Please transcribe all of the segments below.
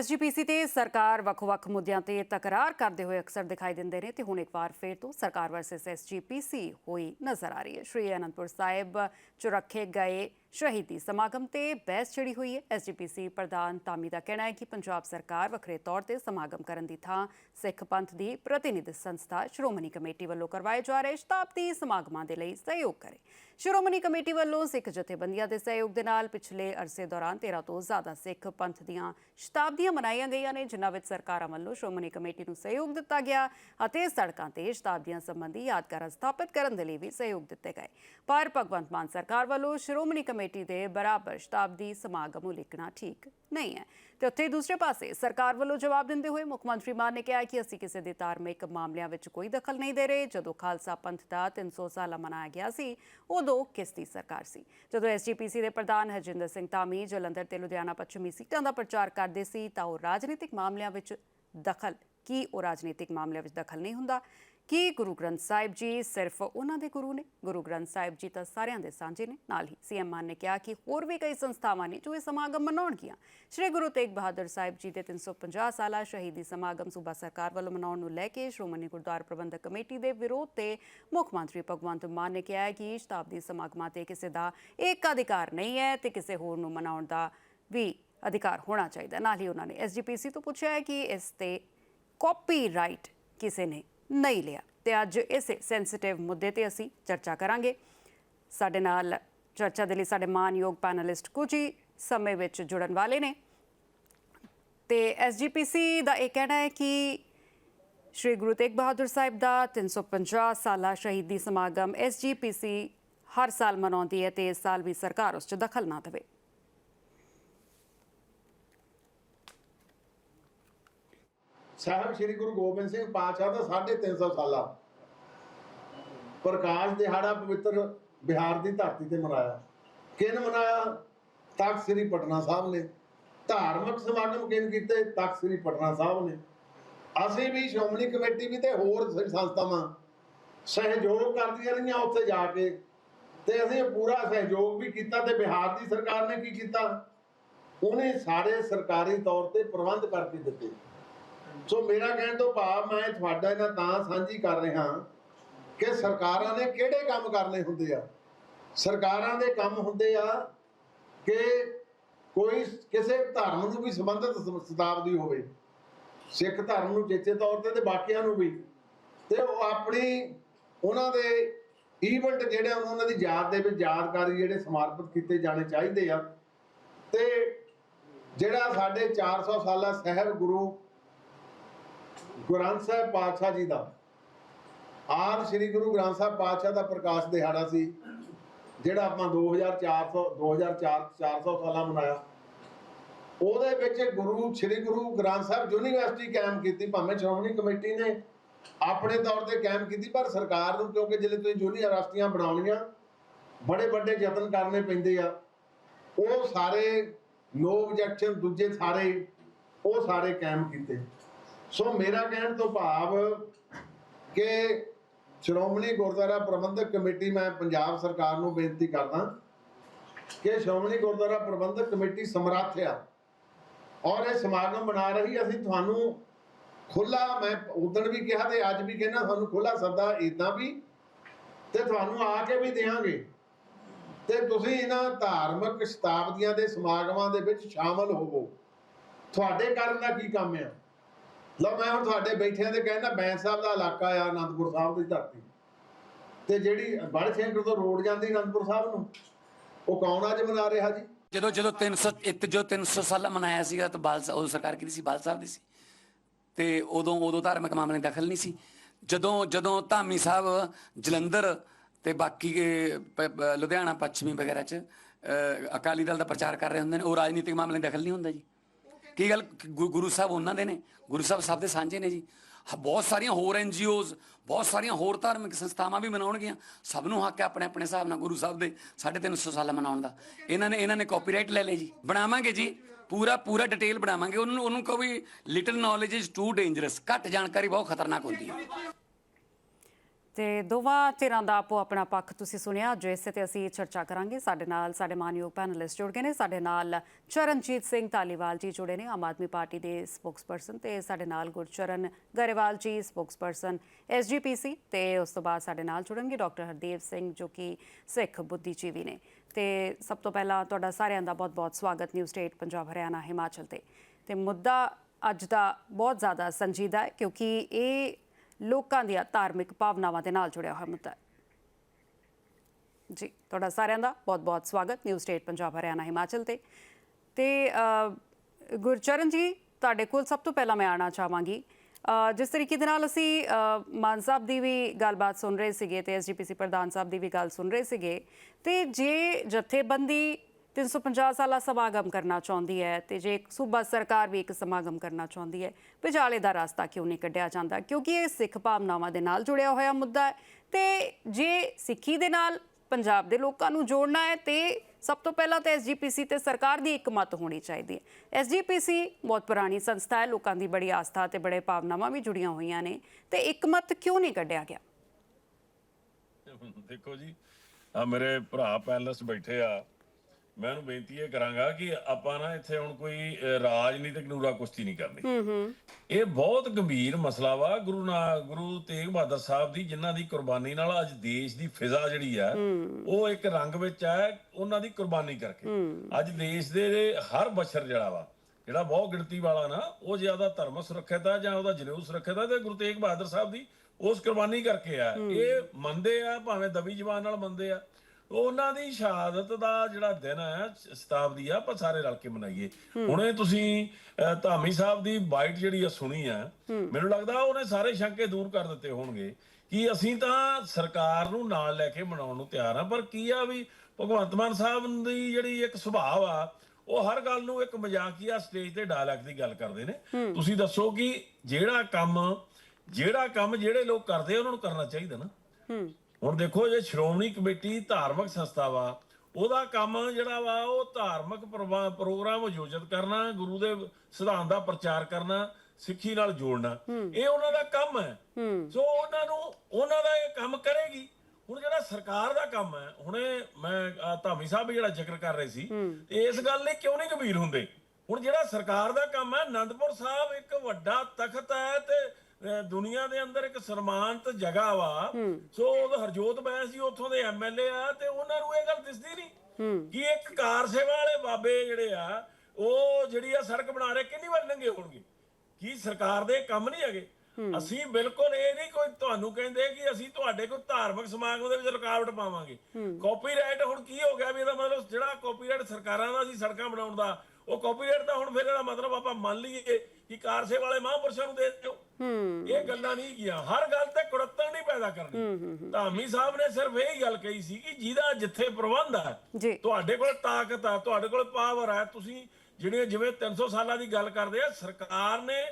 SGPC ਤੇ ਸਰਕਾਰ ਵੱਖ-ਵੱਖ ਮੁੱਦਿਆਂ ਤੇ ਤਕਰਾਰ ਕਰਦੇ ਹੋਏ ਅਕਸਰ ਦਿਖਾਈ ਦਿੰਦੇ ਨੇ ਤੇ ਹੁਣ ਇੱਕ ਵਾਰ ਫੇਰ ਤੋਂ ਸਰਕਾਰ ਵਰਸਸ ਐਸਜੀਪੀਸੀ ਹੋਈ ਨਜ਼ਰ ਆ ਰਹੀ ਹੈ। ਸ਼੍ਰੀ ਅਨੰਦਪੁਰ ਸਾਹਿਬ ਚ ਰੱਖੇ ਗਏ ਸ਼ਹੀਦੀ ਸਮਾਗਮ ਤੇ ਬਹਿਸ ਛਿੜੀ ਹੋਈ ਹੈ। ਐਸਜੀਪੀਸੀ ਪ੍ਰਧਾਨ ਤਾਮੀ ਦਾ ਕਹਿਣਾ ਹੈ ਕਿ ਪੰਜਾਬ ਸਰਕਾਰ ਵੱਖਰੇ ਤੌਰ ਤੇ ਸਮਾਗਮ ਕਰਨ ਦੀ ਥਾਂ ਸਿੱਖ ਪੰਥ ਦੀ ਪ੍ਰਤੀਨਿਧ ਸੰਸਥਾ ਸ਼੍ਰੋਮਣੀ ਕਮੇਟੀ ਵੱਲੋਂ ਕਰਵਾਏ ਜਾ ਰਹੇ ਸ਼ਤਾਬਦੀ ਸਮਾਗਮਾਂ ਦੇ ਲਈ ਸਹਿਯੋਗ ਕਰੇ। ਸ਼੍ਰੋਮਣੀ ਕਮੇਟੀ ਵੱਲੋਂ ਸਿੱਖ ਜਥੇਬੰਦੀਆਂ ਦੇ ਸਹਿਯੋਗ ਦੇ ਨਾਲ ਪਿਛਲੇ ਅਰਸੇ ਦੌਰਾਨ 13 ਤੋਂ ਜ਼ਿਆਦਾ ਸਿੱਖ ਪੰਥ ਦੀਆਂ ਸ਼ਤਾਬਦੀਆਂ ਮਨਾਈਆਂ ਗਈਆਂ ਨੇ, ਜਿਨ੍ਹਾਂ ਵਿੱਚ ਸਰਕਾਰਾਂ ਵੱਲੋਂ ਸ਼੍ਰੋਮਣੀ ਕਮੇਟੀ ਨੂੰ ਸਹਿਯੋਗ ਦਿੱਤਾ ਗਿਆ ਅਤੇ ਸੜਕਾਂ ਤੇ ਸ਼ਤਾਬਦੀਆਂ ਸੰਬੰਧੀ ਯਾਦਗਾਰਾਂ ਸਥਾਪਿਤ ਕਰਨ ਦੇ ਲਈ ਵੀ ਸਹਿਯੋਗ ਦਿੱਤੇ ਗਏ। ਪਰ ਭਗਵੰਤ ਮਾਨ ਸਰਕਾਰ ਵੱਲੋਂ ਸ਼੍ਰੋਮਣੀ ਕਮੇਟੀ ਦੇ ਬਰਾਬਰ ਸ਼ਤਾਬਦੀ ਸਮਾਗਮ ਉਲੀਕਣਾ ਠੀਕ ਨਹੀਂ ਹੈ। ਤੇ ਉੱਥੇ ਦੂਸਰੇ ਪਾਸੇ ਸਰਕਾਰ ਵੱਲੋਂ ਜਵਾਬ ਦਿੰਦੇ ਹੋਏ ਮੁੱਖ ਮੰਤਰੀ ਮਾਨ ਨੇ ਕਿਹਾ ਕਿ ਅਸੀਂ ਕਿਸੇ ਦੇ ਧਾਰਮਿਕ ਮਾਮਲਿਆਂ ਵਿੱਚ ਕੋਈ ਦਖਲ ਨਹੀਂ ਦੇ ਰਹੇ। ਜਦੋਂ ਖਾਲਸਾ ਪੰਥ ਦਾ 300 ਸਾਲਾ ਮਨਾਇਆ ਗਿਆ ਸੀ, ਉਦੋਂ ਕਿਸ ਦੀ ਸਰਕਾਰ ਸੀ। ਜਦੋਂ ਐਸਜੀਪੀਸੀ ਦੇ ਪ੍ਰਧਾਨ ਹਰਜਿੰਦਰ ਸਿੰਘ ਧਾਮੀ ਜਲੰਧਰ ਤੇ ਲੁਧਿਆਣਾ ਪੱਛਮੀ ਸੀਟਾਂ ਦਾ ਪ੍ਰਚਾਰ ਕਰਦੇ ਸੀ, ਤਾਂ ਉਹ ਰਾਜਨੀਤਿਕ ਮਾਮਲਿਆਂ ਵਿੱਚ ਦਖਲ ਕੀ ਉਹ ਰਾਜਨੀਤਿਕ ਮਾਮਲਿਆਂ ਵਿੱਚ ਦਖਲ ਨਹੀਂ ਹੁੰਦਾ? ਕੀ ਗੁਰੂ ਗ੍ਰੰਥ ਸਾਹਿਬ ਜੀ ਸਿਰਫ ਉਹਨਾਂ ਦੇ ਗੁਰੂ ਨੇ, ਗੁਰੂ ਗ੍ਰੰਥ ਸਾਹਿਬ ਜੀ ਤਾਂ ਸਾਰਿਆਂ ਦੇ ਸਾਂਝੇ ਨੇ। ਨਾਲ ਹੀ ਸੀਐਮ ਮਾਨ ਨੇ ਕਿਹਾ ਕਿ ਹੋਰ ਵੀ ਕਈ ਸੰਸਥਾਵਾਂ ਨੇ ਜੋ ਇਹ ਸਮਾਗਮ ਮਨਾਉਣਗੀਆਂ ਸ਼੍ਰੀ ਗੁਰੂ ਤੇਗ ਬਹਾਦਰ ਸਾਹਿਬ ਜੀ ਦੇ 350 ਸਾਲਾ ਸ਼ਹੀਦੀ ਸਮਾਗਮ ਸੂਬਾ ਸਰਕਾਰ ਵੱਲੋਂ ਮਨਾਉਣ ਨੂੰ ਲੈ ਕੇ ਸ਼੍ਰੋਮਣੀ ਗੁਰਦੁਆਰਾ ਪ੍ਰਬੰਧਕ ਕਮੇਟੀ ਦੇ ਵਿਰੋਧ ਤੇ ਮੁੱਖ ਮੰਤਰੀ ਭਗਵੰਤ ਮਾਨ ਨੇ ਕਿਹਾ ਕਿ ਸ਼ਤਾਬਦੀ ਸਮਾਗਮਾਂ ਤੇ ਕਿਸੇ ਦਾ ਏਕ ਅਧਿਕਾਰ ਨਹੀਂ ਹੈ ਤੇ ਕਿਸੇ ਹੋਰ ਨੂੰ ਮਨਾਉਣ ਦਾ ਵੀ ਅਧਿਕਾਰ ਹੋਣਾ ਚਾਹੀਦਾ ਨਾਲ ਹੀ ਉਹਨਾਂ ਨੇ ਐਸਜੀਪੀਸੀ ਤੋਂ ਪੁੱਛਿਆ ਹੈ ਕਿ ਇਸ ਤੇ ਕਾਪੀਰਾਈਟ ਕਿਸੇ ਨੇ ਨਹੀਂ ਲਿਆ। ਤੇ ਅੱਜ ਇਸੇ ਸੈਂਸਿਟਿਵ ਮੁੱਦੇ ਤੇ ਅਸੀਂ ਚਰਚਾ ਕਰਾਂਗੇ। ਸਾਡੇ ਨਾਲ ਚਰਚਾ ਦੇ ਲਈ ਸਾਡੇ ਮਾਨਯੋਗ ਪੈਨਲਿਸਟ ਕੁਝ ਹੀ ਸਮੇਂ ਵਿੱਚ ਜੁੜਨ ਵਾਲੇ ਨੇ। ਤੇ ਐਸਜੀਪੀਸੀ ਦਾ ਇਹ ਕਹਿਣਾ ਹੈ ਕਿ ਸ਼੍ਰੀ ਗੁਰੂ ਤੇਗ ਬਹਾਦਰ ਸਾਹਿਬ ਦਾ 350 ਸਾਲਾ ਸ਼ਹੀਦੀ ਸਮਾਗਮ ਐਸਜੀਪੀਸੀ ਹਰ ਸਾਲ ਮਨਾਉਂਦੀ ਹੈ ਤੇ ਇਸ ਸਾਲ ਵੀ ਸਰਕਾਰ ਉਸ 'ਚ ਦਖਲ ਨਾ ਦੇਵੇ। ਸਾਹਿਬ ਸ੍ਰੀ ਗੁਰੂ ਗੋਬਿੰਦ ਸਿੰਘ ਪਾਤਸ਼ਾਹ ਦਾ 350 ਸਾਲਾ। ਪ੍ਰਕਾਸ਼ ਦਿਹਾੜਾ ਪਵਿੱਤਰ ਬਿਹਾਰ ਦੀ ਧਰਤੀ ਤੇ ਮਨਾਇਆ। ਕਿਨ ਮਨਾਇਆ? ਤਖਤ ਸ੍ਰੀ ਪਟਨਾ ਸਾਹਿਬ ਨੇ। ਧਾਰਮਿਕ ਸਮਾਗਮ ਕਿਨ ਕੀਤੇ? ਤਖਤ ਸ੍ਰੀ ਪਟਨਾ ਸਾਹਿਬ ਨੇ। ਅਸੀਂ ਵੀ ਸ਼੍ਰੋਮਣੀ ਕਮੇਟੀ ਵੀ ਤੇ ਹੋਰ ਸੰਸਥਾਵਾਂ ਸਹਿਯੋਗ ਕਰਦੀਆਂ ਰਹੀਆਂ ਉੱਥੇ ਜਾ ਕੇ। ਤੇ ਅਸੀਂ ਪੂਰਾ ਸਹਿਯੋਗ ਵੀ ਕੀਤਾ ਤੇ ਬਿਹਾਰ ਦੀ ਸਰਕਾਰ ਨੇ ਕੀ ਕੀਤਾ? ਉਹਨੇ ਸਾਰੇ ਸਰਕਾਰੀ ਤੌਰ ਤੇ ਪ੍ਰਬੰਧ ਕਰਕੇ ਦਿੱਤੇ। ਸੋ ਮੇਰਾ ਕਹਿਣ ਤੋਂ ਭਾਵ ਮੈਂ ਤੁਹਾਡਾ ਨਾਲ ਤਾਂ ਸਾਂਝੀ ਕਰ ਰਿਹਾ ਕਿ ਸਰਕਾਰਾਂ ਨੇ ਕਿਹੜੇ ਕੰਮ ਕਰਨੇ ਹੁੰਦੇ ਆ? ਸਰਕਾਰਾਂ ਦੇ ਕੰਮ ਹੁੰਦੇ ਆ ਕਿ ਕੋਈ ਕਿਸੇ ਧਰਮ ਨੂੰ ਵੀ ਸੰਬੰਧਿਤ ਸ਼ਤਾਬਦੀ ਹੋਵੇ। ਸਿੱਖ ਧਰਮ ਨੂੰ ਚੇਚੇ ਤੌਰ ਤੇ ਤੇ ਬਾਕੀਆਂ ਨੂੰ ਵੀ। ਤੇ ਉਹ ਆਪਣੀ, ਉਹਨਾਂ ਦੇ ਈਵੈਂਟ ਜਿਹੜੇ ਉਹਨਾਂ ਦੀ ਯਾਦ ਦੇ ਵਿੱਚ ਯਾਦਗਾਰੀ ਜਿਹੜੇ ਸਮਰਪਿਤ ਕੀਤੇ ਜਾਣੇ ਚਾਹੀਦੇ ਆ। ਤੇ ਜਿਹੜਾ ਸਾਡੇ 400 ਸਾਲਾ ਸਹਿਬ ਗੁਰੂ ਗੁਰੰਥ ਸਾਹਿਬ ਪਾਤਸ਼ਾਹ ਜੀ ਦਾ। ਆਪ ਸ੍ਰੀ ਗੁਰੂ ਗ੍ਰੰਥ ਸਾਹਿਬ ਪਾਤਸ਼ਾਹ ਦਾ ਪ੍ਰਕਾਸ਼ ਦਿਹਾੜਾ ਸੀ, ਜਿਹੜਾ ਆਪਾਂ 2400 2004 400 ਸਾਲਾਂ ਮਨਾਇਆ। ਉਹਦੇ ਵਿੱਚ ਗੁਰੂ, ਸ੍ਰੀ ਗੁਰੂ ਗ੍ਰੰਥ ਸਾਹਿਬ ਯੂਨੀਵਰਸਿਟੀ ਕਾਇਮ ਕੀਤੀ, ਭਾਵੇਂ ਸ਼੍ਰੋਮਣੀ ਕਮੇਟੀ ਨੇ ਆਪਣੇ ਤੌਰ ਤੇ ਕਾਇਮ ਕੀਤੀ, ਪਰ ਸਰਕਾਰ ਨੂੰ ਕਿਉਂਕਿ ਜਿਹੜੇ ਤੁਸੀਂ ਯੂਨੀਵਰਸਿਟੀਆਂ ਬਣਾਉਣੀਆਂ, ਬੜੇ ਵੱਡੇ ਯਤਨ ਕਰਨੇ ਪੈਂਦੇ ਆ। ਉਹ ਸਾਰੇ ਨੋ ਆਬਜੈਕਸ਼ਨ ਦੂਜੇ ਸਾਰੇ, ਉਹ ਸਾਰੇ ਕਾਇਮ ਕੀਤੇ। ਸੋ ਮੇਰਾ ਕਹਿਣ ਤੋਂ ਭਾਵ ਕਿ ਸ਼੍ਰੋਮਣੀ ਗੁਰਦੁਆਰਾ ਪ੍ਰਬੰਧਕ ਕਮੇਟੀ, ਮੈਂ ਪੰਜਾਬ ਸਰਕਾਰ ਨੂੰ ਬੇਨਤੀ ਕਰਦਾ ਕਿ ਸ਼੍ਰੋਮਣੀ ਗੁਰਦੁਆਰਾ ਪ੍ਰਬੰਧਕ ਕਮੇਟੀ ਸਮਰੱਥ ਆ ਔਰ ਇਹ ਸਮਾਗਮ ਬਣਾ ਰਹੀ, ਅਸੀਂ ਤੁਹਾਨੂੰ ਖੁੱਲਾ ਮੈਂ ਉਦੋਂ ਵੀ ਕਿਹਾ ਤੇ ਅੱਜ ਵੀ ਕਹਿੰਦਾ ਤੁਹਾਨੂੰ ਖੁੱਲਾ ਸੱਦਾ ਇਦਾਂ ਵੀ ਤੇ ਤੁਹਾਨੂੰ ਆ ਕੇ ਵੀ ਦੇਵਾਂਗੇ ਤੇ ਤੁਸੀਂ ਇਹਨਾਂ ਧਾਰਮਿਕ ਸ਼ਤਾਬਦੀਆਂ ਦੇ ਸਮਾਗਮਾਂ ਦੇ ਵਿੱਚ ਸ਼ਾਮਲ ਹੋਵੋ। ਤੁਹਾਡੇ ਕਰਨ ਦਾ ਕੀ ਕੰਮ ਆ? ਲਓ ਮੈਂ ਹੁਣ ਤੁਹਾਡੇ ਬੈਠਿਆਂ ਦੇ ਕਹਿੰਦਾ ਬੈਂਸ ਸਾਹਿਬ ਦਾ ਇਲਾਕਾ ਆ ਆਨੰਦਪੁਰ ਸਾਹਿਬ ਦੀ ਧਰਤੀ। ਤੇ ਜਿਹੜੀ ਬੜ ਸਿੰਘ ਤੋਂ ਰੋਡ ਜਾਂਦੀ ਆਨੰਦਪੁਰ ਸਾਹਿਬ ਨੂੰ ਉਹ ਕੌਣ ਅੱਜ ਮਨਾ ਰਿਹਾ ਜੀ? ਜਦੋਂ ਜਦੋਂ 300 ਇੱਕ ਜੋ 300 ਸਾਲਾ ਮਨਾਇਆ ਸੀਗਾ ਤਾਂ ਬਾਲ ਸਾਹਿਬ- ਉਦੋਂ ਸਰਕਾਰ ਕਿਹਦੀ ਸੀ? ਬਾਲ ਸਾਹਿਬ ਦੀ ਸੀ। ਤੇ ਉਦੋਂ ਉਦੋਂ ਧਾਰਮਿਕ ਮਾਮਲੇ ਦਖਲ ਨਹੀਂ ਸੀ। ਜਦੋਂ ਜਦੋਂ ਧਾਮੀ ਸਾਹਿਬ ਜਲੰਧਰ ਤੇ ਬਾਕੀ ਲੁਧਿਆਣਾ ਪੱਛਮੀ ਵਗੈਰਾ 'ਚ ਅ, ਅਕਾਲੀ ਦਲ ਦਾ ਪ੍ਰਚਾਰ ਕਰ ਰਹੇ ਹੁੰਦੇ ਨੇ ਉਹ ਰਾਜਨੀਤਿਕ ਮਾਮਲੇ ਦਖਲ ਨਹੀਂ ਹੁੰਦਾ ਜੀ। ਕੀ ਗੱਲ ਗੁ- ਗੁਰੂ ਸਾਹਿਬ ਉਹਨਾਂ ਦੇ ਨੇ? ਗੁਰੂ ਸਾਹਿਬ ਸਭ ਦੇ ਸਾਂਝੇ ਨੇ ਜੀ। ਹ- ਬਹੁਤ ਸਾਰੀਆਂ ਹੋਰ ਐਨਜੀਓਜ਼ ਬਹੁਤ ਸਾਰੀਆਂ ਹੋਰ ਧਾਰਮਿਕ ਸੰਸਥਾਵਾਂ ਵੀ ਮਨਾਉਣਗੀਆਂ ਸਭ ਨੂੰ ਹੱਕ ਹੈ ਆਪਣੇ ਆਪਣੇ ਹਿਸਾਬ ਨਾਲ ਗੁਰੂ ਸਾਹਿਬ ਦੇ 350 ਸਾਲ ਮਨਾਉਣ ਦਾ। ਇਹਨਾਂ ਨੇ ਇਹਨਾਂ ਨੇ ਕਾਪੀਰਾਈਟ ਲੈ ਲਏ ਜੀ। ਬਣਾਵਾਂਗੇ ਜੀ। ਪੂਰਾ ਪੂਰਾ ਡਿਟੇਲ ਬਣਾਵਾਂਗੇ। ਉਹਨੂੰ ਉਹਨੂੰ ਕਹੋ ਵੀ little knowledge is too dangerous ਘੱਟ ਜਾਣਕਾਰੀ ਬਹੁਤ ਖਤਰਨਾਕ ਹੁੰਦੀ ਹੈ। ਤੇ ਦੋਵਾਂ ਧਿਰਾਂ ਦਾ ਆਪੋ ਆਪਣਾ ਪੱਖ ਤੁਸੀਂ ਸੁਣਿਆ। ਜੋ ਇਸੇ ਤੇ ਅਸੀਂ ਚਰਚਾ ਕਰਾਂਗੇ। ਸਾਡੇ ਨਾਲ ਸਾਡੇ ਮਾਨਯੋਗ ਪੈਨਲਿਸਟ ਜੁੜ ਗਏ ਨੇ। ਸਾਡੇ ਨਾਲ ਚਰਨਜੀਤ ਸਿੰਘ ਧਾਲੀਵਾਲ ਜੀ ਜੁੜੇ ਨੇ, ਆਮ ਆਦਮੀ ਪਾਰਟੀ ਦੇ ਸਪੋਕਸਪਰਸਨ ਤੇ ਸਾਡੇ ਨਾਲ ਗੁਰਚਰਨ ਗਰੇਵਾਲ ਜੀ ਸਪੋਕਸਪਰਸਨ ਐਸਜੀਪੀਸੀ ਤੇ ਉਸ ਤੋਂ ਬਾਅਦ ਸਾਡੇ ਨਾਲ ਜੁੜਨਗੇ ਡਾਕਟਰ ਹਰਦੇਵ ਸਿੰਘ ਜੋ ਕਿ ਸਿੱਖ ਬੁੱਧੀਜੀਵੀ ਨੇ। ਤੇ ਸਭ ਤੋਂ ਪਹਿਲਾਂ ਤੁਹਾਡਾ ਸਾਰਿਆਂ ਦਾ ਬਹੁਤ-ਬਹੁਤ ਸਵਾਗਤ। ਨਿਊ ਸਟੇਟ ਪੰਜਾਬ, ਹਰਿਆਣਾ, ਹਿਮਾਚਲ ਤੇ। ਤੇ ਮੁੱਦਾ ਅੱਜ ਦਾ ਬਹੁਤ ਜ਼ਿਆਦਾ ਸੰਜੀਦਾ ਹੈ ਕਿਉਂਕਿ ਇਹ ਲੋਕਾਂ ਦੀਆਂ ਧਾਰਮਿਕ ਭਾਵਨਾਵਾਂ ਦੇ ਨਾਲ ਜੁੜਿਆ ਹੋਇਆ ਮੁੱਦਾ ਹੈ। ਜੀ, ਤੁਹਾਡਾ ਸਾਰਿਆਂ ਦਾ ਬਹੁਤ-ਬਹੁਤ ਸਵਾਗਤ। ਨਿਊ ਸਟੇਟ ਪੰਜਾਬ, ਹਰਿਆਣਾ, ਹਿਮਾਚਲ ਤੇ। ਤੇ ਗੁਰਚਰਨ ਜੀ, ਤੁਹਾਡੇ ਕੋਲ ਸਭ ਤੋਂ ਪਹਿਲਾਂ ਮੈਂ ਆਣਾ ਚਾਹਾਂਗੀ। ਜਿਸ ਤਰੀਕੇ ਦੇ ਨਾਲ ਅਸੀਂ ਮਾਨ ਸਾਹਿਬ ਦੀ ਵੀ ਗੱਲਬਾਤ ਸੁਣ ਰਹੇ ਸੀਗੇ ਤੇ ਐਸਜੀਪੀਸੀ ਪ੍ਰਧਾਨ ਸਾਹਿਬ ਦੀ ਵੀ ਗੱਲ ਸੁਣ ਰਹੇ ਸੀਗੇ। ਤੇ ਜੇ ਜਥੇਬੰਦੀ 350 ਸਾਲਾ ਸਮਾਗਮ ਕਰਨਾ ਚਾਹੁੰਦੀ ਹੈ ਤੇ ਜੇ ਸੂਬਾ ਸਰਕਾਰ ਵੀ ਇੱਕ ਸਮਾਗਮ ਕਰਨਾ ਚਾਹੁੰਦੀ ਹੈ ਵਿਚਾਲੇ ਦਾ ਰਸਤਾ ਕਿਉਂ ਨਹੀਂ ਕੱਢਿਆ ਜਾਂਦਾ? ਕਿਉਂਕਿ ਇਹ ਸਿੱਖ ਭਾਵਨਾਵਾਂ ਦੇ ਨਾਲ ਜੁੜਿਆ ਹੋਇਆ ਮੁੱਦਾ ਹੈ ਤੇ ਜੇ ਸਿੱਖੀ ਦੇ ਨਾਲ ਪੰਜਾਬ ਦੇ ਲੋਕਾਂ ਨੂੰ ਜੋੜਨਾ ਹੈ ਤੇ ਸਭ ਤੋਂ ਪਹਿਲਾਂ ਤਾਂ ਐਸਜੀਪੀਸੀ ਤੇ ਸਰਕਾਰ ਦੀ ਇੱਕ ਮਤ ਹੋਣੀ ਚਾਹੀਦੀ ਹੈ। ਐਸਜੀਪੀਸੀ ਬਹੁਤ ਪੁਰਾਣੀ ਸੰਸਥਾ ਹੈ, ਲੋਕਾਂ ਦੀ ਬੜੀ ਆਸਥਾ ਤੇ ਬੜੇ ਭਾਵਨਾਵਾਂ ਵੀ ਜੁੜੀਆਂ ਹੋਈਆਂ ਨੇ ਤੇ ਇੱਕ ਮਤ ਕਿਉਂ ਨਹੀਂ ਕੱਢਿਆ ਗਿਆ? ਦੇਖੋ ਜੀ ਆ ਮੇਰੇ ਭਰਾ ਪੈਨਲਿਸਟ ਬੈਠੇ ਆ ਮੈਂ ਉਹਨੂੰ ਬੇਨਤੀ ਇਹ ਕਰਾਂਗਾ ਕਿ ਆਪਾਂ ਨਾ ਇੱਥੇ ਹੁਣ ਕੋਈ ਰਾਜਨੀਤਿਕ ਨੂਰਾ ਕੁਸ਼ਤੀ ਨਹੀਂ ਕਰਨੀ। ਇਹ ਬਹੁਤ ਗੰਭੀਰ ਮਸਲਾ ਵਾ ਗੁਰੂ ਨਾ ਗੁਰੂ ਤੇਗ ਬਹਾਦਰ ਸਾਹਿਬ ਦੀ ਜਿਨ੍ਹਾਂ ਦੀ ਕੁਰਬਾਨੀ ਨਾਲ ਅੱਜ ਦੇਸ਼ ਦੀ ਫਿਜ਼ਾ ਜਿਹੜੀ ਆ ਉਹ ਇੱਕ ਰੰਗ ਵਿੱਚ ਹੈ ਉਹਨਾਂ ਦੀ ਕੁਰਬਾਨੀ ਕਰਕੇ। ਅੱਜ ਦੇਸ਼ ਦੇ ਹਰ ਬਸ਼ਰ ਜਿਹੜਾ ਵਾ ਜਿਹੜਾ ਬਹੁਤ ਗਿਣਤੀ ਵਾਲਾ ਨਾ ਉਹ ਜ਼ਿਆਦਾ ਧਰਮ ਸੁਰੱਖਿਅਤ ਆ ਜਾਂ ਉਹਦਾ ਜਨੂਸ ਸੁਰੱਖਿਅਤ ਆ ਤੇ ਗੁਰੂ ਤੇਗ ਬਹਾਦਰ ਸਾਹਿਬ ਦੀ ਉਸ ਕੁਰਬਾਨੀ ਕਰਕੇ ਆ। ਇਹ ਮੰਨਦੇ ਆ ਭਾਵੇਂ ਦਬੀ ਜ਼ਬਾਨ ਨਾਲ ਮੰਨਦੇ ਆ। ਉਹਨਾਂ ਦੀ ਸ਼ਹਾਦਤ ਦਾ ਜਿਹੜਾ ਦਿਨ ਹੈ ਸ਼ਤਾਬਦੀ ਆ ਆਪਾਂ ਸਾਰੇ ਰਲ ਕੇ ਮਨਾਈਏ। ਹੁਣੇ ਤੁਸੀਂ ਧਾਮੀ ਸਾਹਿਬ ਦੀ ਬਾਈਟ ਜਿਹੜੀ ਆ ਸੁਣੀ ਆ ਮੈਨੂੰ ਲੱਗਦਾ ਉਹਨੇ ਸਾਰੇ ਸ਼ੰਕੇ ਦੂਰ ਕਰ ਦਿੱਤੇ ਹੋਣਗੇ ਕਿ ਅਸੀਂ ਤਾਂ ਸਰਕਾਰ ਨੂੰ ਨਾਲ ਲੈ ਕੇ ਮਨਾਉਣ ਨੂੰ ਤਿਆਰ ਆ ਪਰ ਕੀ ਆ ਵੀ ਭਗਵੰਤ ਮਾਨ ਸਾਹਿਬ ਦੀ ਜਿਹੜੀ ਇੱਕ ਸੁਭਾਅ ਆ ਉਹ ਹਰ ਗੱਲ ਨੂੰ ਇੱਕ ਮਜ਼ਾਕੀਆ ਸਟੇਜ ਤੇ ਡਾਇਲੌਗ ਦੀ ਗੱਲ ਕਰਦੇ ਨੇ। ਤੁਸੀਂ ਦੱਸੋ ਕਿ ਜਿਹੜਾ ਕੰਮ ਜਿਹੜਾ ਕੰਮ ਜਿਹੜੇ ਲੋਕ ਕਰਦੇ ਉਹਨਾਂ ਨੂੰ ਕਰਨਾ ਚਾਹੀਦਾ ਨਾ। ਹੁਣ ਦੇਖੋ ਜੇ ਸ਼੍ਰੋਮਣੀ ਕਮੇਟੀ ਧਾਰਮਿਕ ਸੰਸਥਾ ਵਾ, ਉਹਦਾ ਕੰਮ ਜਿਹੜਾ ਵਾ, ਉਹ ਧਾਰਮਿਕ ਪ੍ਰੋਗਰਾਮ ਆਯੋਜਿਤ ਕਰਨਾ, ਗੁਰੂ ਦੇ ਸਿਧਾਂਤ ਦਾ ਪ੍ਰਚਾਰ ਕਰਨਾ, ਸਿੱਖੀ ਨਾਲ ਜੋੜਨਾ, ਇਹ ਉਹਨਾਂ ਦਾ ਕੰਮ ਹੈ। ਸੋ ਉਹਨਾਂ ਨੂੰ, ਉਹਨਾਂ ਦਾ ਇਹ ਕੰਮ ਕਰੇਗੀ। ਹੁਣ ਜਿਹੜਾ ਸਰਕਾਰ ਦਾ ਕੰਮ ਹੈ, ਹੁਣੇ ਮੈਂ ਧਾਮੀ ਸਾਹਿਬ ਜਿਹੜਾ ਜ਼ਿਕਰ ਕਰ ਰਹੇ ਸੀ ਇਸ ਗੱਲ ਲਈ ਕਿਉਂ ਨਹੀਂ ਗੰਭੀਰ ਹੁੰਦੇ? ਹੁਣ ਜਿਹੜਾ ਸਰਕਾਰ ਦਾ ਕੰਮ ਹੈ ਆਨੰਦਪੁਰ ਸਾਹਿਬ ਇੱਕ ਵੱਡਾ ਤਖਤ ਹੈ ਤੇ ਦੁਨੀਆ ਦੇ ਅੰਦਰ ਇੱਕ ਸਨਮਾਨਿਤ ਜਗ੍ਹਾ ਵਾ। ਸੋ ਉਹ ਹਰਜੋਤ ਬੈਂਸ ਜੀ ਉੱਥੋਂ ਦੇ ਐਮਐਲਏ ਆ ਤੇ ਉਹਨਾਂ ਨੂੰ ਇਹ ਗੱਲ ਦਿਸਦੀ ਨਹੀਂ ਕਿ ਇੱਕ ਕਾਰ ਸੇਵਾ ਵਾਲੇ ਬਾਬੇ ਜਿਹੜੇ ਆ ਉਹ ਜਿਹੜੀ ਆ ਸੜਕ ਬਣਾ ਰਹੇ ਕਿੰਨੀ ਵਾਰ ਲੰਘੇ ਹੋਣਗੇ? ਕੀ ਸਰਕਾਰ ਦੇ ਕੰਮ ਨਹੀਂ ਹੈਗੇ? ਅਸੀਂ ਬਿਲਕੁਲ ਇਹ ਨਹੀਂ ਕੋਈ ਤੁਹਾਨੂੰ ਕਹਿੰਦੇ ਕਿ ਅਸੀਂ ਤੁਹਾਡੇ ਕੋਈ ਧਾਰਮਿਕ ਸਮਾਗਮ ਦੇ ਵਿੱਚ ਰੁਕਾਵਟ ਪਾਵਾਂਗੇ। ਕਾਪੀਰਾਈਟ ਹੁਣ ਕੀ ਹੋ ਗਿਆ ਵੀ ਇਹਦਾ ਮਤਲਬ ਜਿਹੜਾ ਕਾਪੀਰਾਈਟ ਸਰਕਾਰਾਂ ਦਾ ਸੀ ਸੜਕਾਂ ਬਣਾਉਣ ਦਾ ਉਹ ਕਾਪੀਰਾਈਟ ਤਾਂ ਹੁਣ ਫਿਰ ਇਹਦਾ ਮਤਲਬ ਆਪਾਂ ਮੰਨ ਲਈਏ ਕਿ ਕਾਰ ਸੇਵਾ ਵਾਲੇ ਮਹਾਂਪੁਰਸ਼ਾਂ ਨੂੰ ਦੇ ਦਿਓ। ਇਹ ਗੱਲਾਂ ਨਹੀਂ ਕੀਆਂ ਹਰ ਗੱਲ ਤੇ ਕੁੜੱਤਣ ਨਹੀਂ ਪੈਦਾ ਕਰਨੀ। ਧਾਮੀ ਸਾਹਿਬ ਨੇ ਸਿਰਫ ਇਹ ਗੱਲ ਕਹੀ ਸੀ ਕਿ ਜਿਹਦਾ ਜਿੱਥੇ ਪ੍ਰਬੰਧ ਹੈ ਤੁਹਾਡੇ ਕੋਲ ਤਾਕਤ ਆ ਤੁਹਾਡੇ ਕੋਲ ਪਾਵਰ ਹੈ। ਤੁਸੀਂ ਜਿਹੜੇ ਜਿਵੇਂ 300 ਸਾਲਾਂ ਦੀ ਗੱਲ ਕਰਦੇ ਆ ਸਰਕਾਰ ਨੇ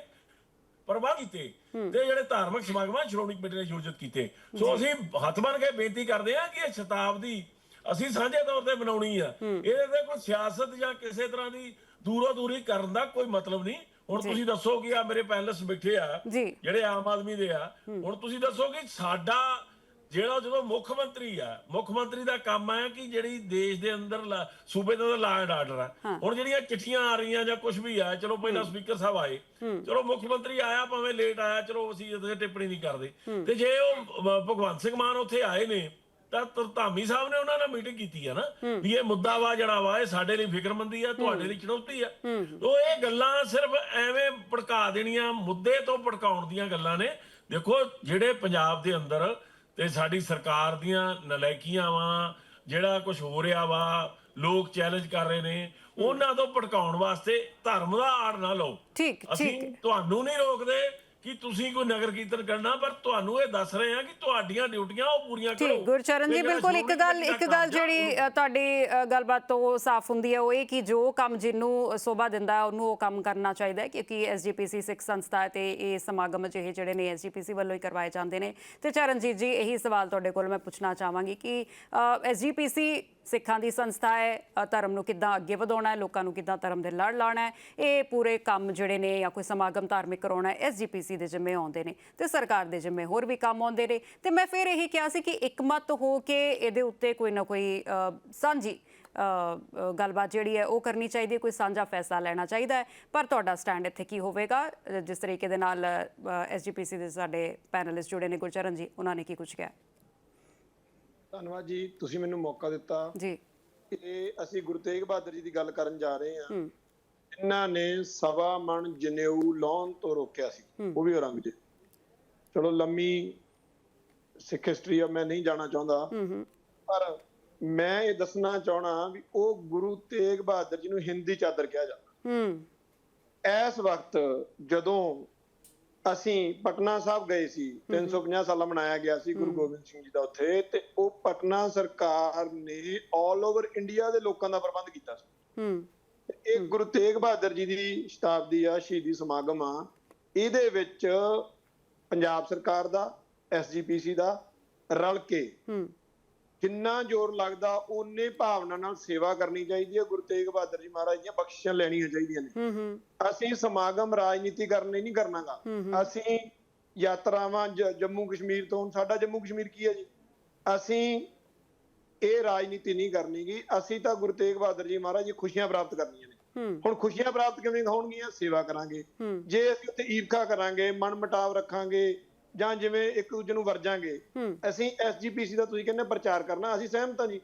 ਪ੍ਰਬੰਧ ਕੀਤੇ ਤੇ ਜਿਹੜੇ ਧਾਰਮਿਕ ਸਮਾਗਮਾਂ ਸ਼੍ਰੋਮਣੀ ਕਮੇਟੀ ਨੇ ਆਯੋਜਿਤ ਕੀਤੇ। ਸੋ ਅਸੀਂ ਹੱਥ ਬੰਨ ਕੇ ਬੇਨਤੀ ਕਰਦੇ ਆ ਕਿ ਇਹ ਸ਼ਤਾਬਦੀ ਅਸੀਂ ਸਾਂਝੇ ਤੌਰ ਤੇ ਬਣਾਉਣੀ ਆ। ਇਹਦੇ ਤੇ ਕੋਈ ਸਿਆਸਤ ਜਾਂ ਕਿਸੇ ਤਰ੍ਹਾਂ ਦੀ ਦੂਰੋ ਦੂਰੀ ਕਰਨ ਦਾ ਕੋਈ ਮਤਲਬ ਨਹੀਂ। ਹੁਣ ਤੁਸੀਂ ਦੱਸੋ ਕਿ ਆ ਮੇਰੇ ਪੈਨਲਿਸਟ ਬੈਠੇ ਆ ਜਿਹੜੇ ਆਮ ਆਦਮੀ ਦੇ ਆ ਹੁਣ ਤੁਸੀਂ ਦੱਸੋ ਕਿ ਸਾਡਾ ਜਿਹੜਾ ਜਦੋਂ ਮੁੱਖ ਮੰਤਰੀ ਆ ਮੁੱਖ ਮੰਤਰੀ ਦਾ ਕੰਮ ਹੈ ਕਿ ਜਿਹੜੀ ਦੇਸ਼ ਦੇ ਅੰਦਰ ਸੂਬੇ ਦਾ ਲਾ ਐਂਡ ਆਰਡਰ ਆ। ਹੁਣ ਜਿਹੜੀਆਂ ਚਿੱਠੀਆਂ ਆ ਰਹੀਆਂ ਜਾਂ ਕੁਝ ਵੀ ਆ ਚਲੋ ਪਹਿਲਾਂ ਸਪੀਕਰ ਸਾਹਿਬ ਆਏ ਚਲੋ ਮੁੱਖ ਮੰਤਰੀ ਆਇਆ ਭਾਵੇਂ ਲੇਟ ਆਇਆ ਚਲੋ ਅਸੀਂ ਇਹਦੇ ਟਿੱਪਣੀ ਨਹੀਂ ਕਰਦੇ। ਤੇ ਜੇ ਉਹ ਭਗਵੰਤ ਸਿੰਘ ਮਾਨ ਉੱਥੇ ਆਏ ਨੇ ਤਾਂ ਧ- ਧਾਮੀ ਸਾਹਿਬ ਨੇ ਉਹਨਾਂ ਨਾਲ ਮੀਟਿੰਗ ਕੀਤੀ ਆ ਨਾ ਵੀ ਇਹ ਮੁੱਦਾ ਵਾ ਜਿਹੜਾ ਵਾ ਇਹ ਸਾਡੇ ਲਈ ਫਿਕਰਮੰਦੀ ਆ ਤੁਹਾਡੇ ਲਈ ਚੁਣੌਤੀ ਆ। ਤੋ ਇਹ ਗੱਲਾਂ ਸਿਰਫ ਐਵੇਂ ਭੜਕਾ ਦੇਣੀਆਂ ਮੁੱਦੇ ਤੋਂ ਭੜਕਾਉਣ ਦੀਆਂ ਗੱਲਾਂ ਨੇ। ਦੇਖੋ ਜਿਹੜੇ ਪੰਜਾਬ ਦੇ ਅੰਦਰ ਤੇ ਸਾਡੀ ਸਰਕਾਰ ਦੀਆਂ ਨਲਾਇਕੀਆਂ ਵਾ ਜਿਹੜਾ ਕੁਝ ਹੋ ਰਿਹਾ ਵਾ ਲੋਕ ਚੈਲੰਜ ਕਰ ਰਹੇ ਨੇ ਉਹਨਾਂ ਤੋਂ ਭੜਕਾਉਣ ਵਾਸਤੇ ਧਰਮ ਦਾ ਆੜ ਨਾ ਲਓ। ਠੀਕ ਠੀਕ। ਅਸੀਂ ਤੁਹਾਨੂੰ ਨਹੀਂ ਰੋਕਦੇ ਕਿ ਤੁਸੀਂ ਕੋਈ ਨਗਰ ਕੀਰਤਨ ਕਰਨਾ ਪਰ ਤੁਹਾਨੂੰ ਇਹ ਦੱਸ ਰਹੇ ਹਾਂ ਕਿ ਤੁਹਾਡੀਆਂ ਡਿਊਟੀਆਂ ਉਹ ਪੂਰੀਆਂ ਕਰੋ। ਠੀਕ ਗੁਰਚਰਨ ਜੀ ਬਿਲਕੁਲ ਇੱਕ ਗੱਲ ਇੱਕ ਗੱਲ ਜਿਹੜੀ ਤੁਹਾਡੀ ਗੱਲਬਾਤ ਤੋਂ ਸਾਫ਼ ਹੁੰਦੀ ਹੈ ਉਹ ਇਹ ਕਿ ਜੋ ਕੰਮ ਜਿਹਨੂੰ ਸੋਭਾ ਦਿੰਦਾ ਉਹਨੂੰ ਉਹ ਕੰਮ ਕਰਨਾ ਚਾਹੀਦਾ ਹੈ ਕਿਉਂਕਿ ਐਸਜੀਪੀਸੀ ਸਿੱਖ ਸੰਸਥਾ ਤੇ ਇਹ ਸਮਾਗਮ ਜਿਹੇ ਜਿਹੜੇ ਨੇ ਐਸਜੀਪੀਸੀ ਵੱਲੋਂ ਹੀ ਕਰਵਾਏ ਜਾਂਦੇ ਨੇ। ਤੇ ਚਰਨਜੀਤ ਜੀ ਇਹੀ ਸਵਾਲ ਤੁਹਾਡੇ ਕੋਲ ਮੈਂ ਪੁੱਛਣਾ ਚਾਹਾਂਗੀ ਕਿ ਐਸਜੀਪੀਸੀ ਸਿੱਖਾਂ ਦੀ ਸੰਸਥਾ ਹੈ ਧਰਮ ਨੂੰ ਕਿੱਦਾਂ ਅੱਗੇ ਵਧਾਉਣਾ ਹੈ, ਲੋਕਾਂ ਨੂੰ ਕਿੱਦਾਂ ਧਰਮ ਦੇ ਲੜ ਲਾਉਣਾ ਹੈ, ਇਹ ਪੂਰੇ ਕੰਮ ਜਿਹੜੇ ਨੇ ਜਾਂ ਕੋਈ ਸਮਾਗਮ ਧਾਰਮਿਕ ਕਰਾਉਣਾ ਹੈ ਐਸਜੀਪੀਸੀ ਦੇ ਜਿੰਮੇ ਆਉਂਦੇ ਨੇ ਤੇ ਸਰਕਾਰ ਦੇ ਜਿੰਮੇ ਹੋਰ ਵੀ ਕੰਮ ਆਉਂਦੇ ਨੇ ਤੇ ਮੈਂ ਫਿਰ ਇਹੀ ਕਿਹਾ ਸੀ ਕਿ ਇਕਮਤ ਹੋ ਕੇ ਇਹਦੇ ਉੱਤੇ ਕੋਈ ਨਾ ਕੋਈ ਸਾਂਝੀ ਗੱਲਬਾਤ ਜਿਹੜੀ ਹੈ ਉਹ ਕਰਨੀ ਚਾਹੀਦੀ ਹੈ, ਕੋਈ ਸਾਂਝਾ ਫੈਸਲਾ ਲੈਣਾ ਚਾਹੀਦਾ ਹੈ। ਪਰ ਤੁਹਾਡਾ ਸਟੈਂਡ ਇੱਥੇ ਕੀ ਹੋਵੇਗਾ? ਜਿਸ ਤਰੀਕੇ ਦੇ ਨਾਲ ਐਸਜੀਪੀਸੀ ਦੇ ਸਾਡੇ ਪੈਨਲਿਸਟ ਜੁੜੇ ਨੇ ਗੁਰਚਰਨ ਜੀ, ਉਹਨਾਂ ਨੇ ਕੀ ਕੁਝ ਕਿਹਾ? ਧੰਨਵਾਦ ਜੀ ਤੁਸੀਂ ਮੈਨੂੰ ਮੌਕਾ ਦਿੱਤਾ। ਜੀ। ਇਹ ਅਸੀਂ ਗੁਰੂ ਤੇਗ ਬਹਾਦਰ ਜੀ ਦੀ ਗੱਲ ਕਰਨ ਜਾ ਰਹੇ ਹਾਂ। ਇਹਨਾਂ ਨੇ ਸਵਾ ਮਣ ਜਨੇਊ ਲਾਉਣ ਤੋਂ ਰੋਕਿਆ ਸੀ। ਉਹ ਵੀ ਔਰੰਗਜ਼ੇਬ ਚਲੋ ਲੰਮੀ ਸਿੱਖ ਹਿਸਟਰੀ ਆ ਮੈਂ ਨਹੀਂ ਜਾਣਾ ਚਾਹੁੰਦਾ। ਪਰ ਮੈਂ ਇਹ ਦੱਸਣਾ ਚਾਹਣਾ ਵੀ ਉਹ ਗੁਰੂ ਤੇਗ ਬਹਾਦਰ ਜੀ ਨੂੰ ਹਿੰਦੀ ਚਾਦਰ ਕਿਹਾ ਜਾਂਦਾ। ਹੂੰ। ਇਸ ਵਕਤ ਜਦੋਂ ਅਸੀਂ ਪਟਨਾ ਸਾਹਿਬ ਗਏ ਸੀ 350 ਸਾਲਾ ਮਨਾਇਆ ਗਿਆ ਸੀ ਗੁਰੂ ਗੋਬਿੰਦ ਸਿੰਘ ਜੀ ਦਾ ਉੱਥੇ ਤੇ ਉਹ ਪਟਨਾ ਸਰਕਾਰ ਨੇ 올 ਓਵਰ ਇੰਡੀਆ ਦੇ ਲੋਕਾਂ ਦਾ ਪ੍ਰਬੰਧ ਕੀਤਾ ਸੀ। ਹੂੰ। ਇਹ ਗੁਰੂ ਤੇਗ ਬਹਾਦਰ ਜੀ ਦੀ ਸ਼ਤਾਬਦੀ ਆ ਸ਼ਹੀਦੀ ਸਮਾਗਮ ਆ ਇਹਦੇ ਵਿੱਚ ਪੰਜਾਬ ਸਰਕਾਰ ਦਾ ਐਸਜੀਪੀਸੀ ਦਾ ਰਲ ਕੇ ਹੂੰ। ਜਿੰਨਾ ਜ਼ੋਰ ਲੱਗਦਾ ਓਨੇ ਭਾਵਨਾ ਨਾਲ ਸੇਵਾ ਕਰਨੀ ਚਾਹੀਦੀ ਹੈ। ਗੁਰੂ ਤੇਗ ਬਹਾਦਰ ਜੀ ਮਹਾਰਾਜ ਦੀਆਂ ਬਖਸ਼ਿਸ਼ਾਂ ਲੈਣੀਆਂ ਚਾਹੀਦੀਆਂ ਨੇ। ਅਸੀਂ ਸਮਾਗਮ ਰਾਜਨੀਤੀ ਕਰਨ ਨਹੀਂ ਕਰਨਾਗਾ। ਅਸੀਂ ਯਾਤਰਾਵਾਂ ਜੰਮੂ ਕਸ਼ਮੀਰ ਤੋਂ ਸਾਡਾ ਜੰਮੂ ਕਸ਼ਮੀਰ ਕੀ ਹੈ ਜੀ? ਅਸੀਂ ਇਹ ਰਾਜਨੀਤੀ ਨਹੀਂ ਕਰਨੀਗੀ। ਅਸੀਂ ਤਾਂ ਗੁਰੂ ਤੇਗ ਬਹਾਦਰ ਜੀ ਮਹਾਰਾਜ ਜੀ ਖੁਸ਼ੀਆਂ ਪ੍ਰਾਪਤ ਕਰਨੀਆਂ ਨੇ। ਹੁਣ ਖੁਸ਼ੀਆਂ ਪ੍ਰਾਪਤ ਕਿਵੇਂ ਹੋਣਗੀਆਂ? ਸੇਵਾ ਕਰਾਂਗੇ। ਜੇ ਅਸੀਂ ਉੱਥੇ ਈਰਖਾ ਕਰਾਂਗੇ ਮਨ ਮਟਾਵ ਰੱਖਾਂਗੇ ਜਾਂ ਜਿਵੇਂ ਇੱਕ ਦੂਜੇ ਨੂੰ ਵਰਜਾਂਗੇ ਅਸੀਂ ਐਸਜੀਪੀਸੀ ਦਾ ਤੁਸੀਂ ਕਹਿੰਦੇ ਪ੍ਰਚਾਰ ਕਰਨਾ ਅਸੀਂ ਸਹਿਮਤ ਹਾਂ ਜੀ।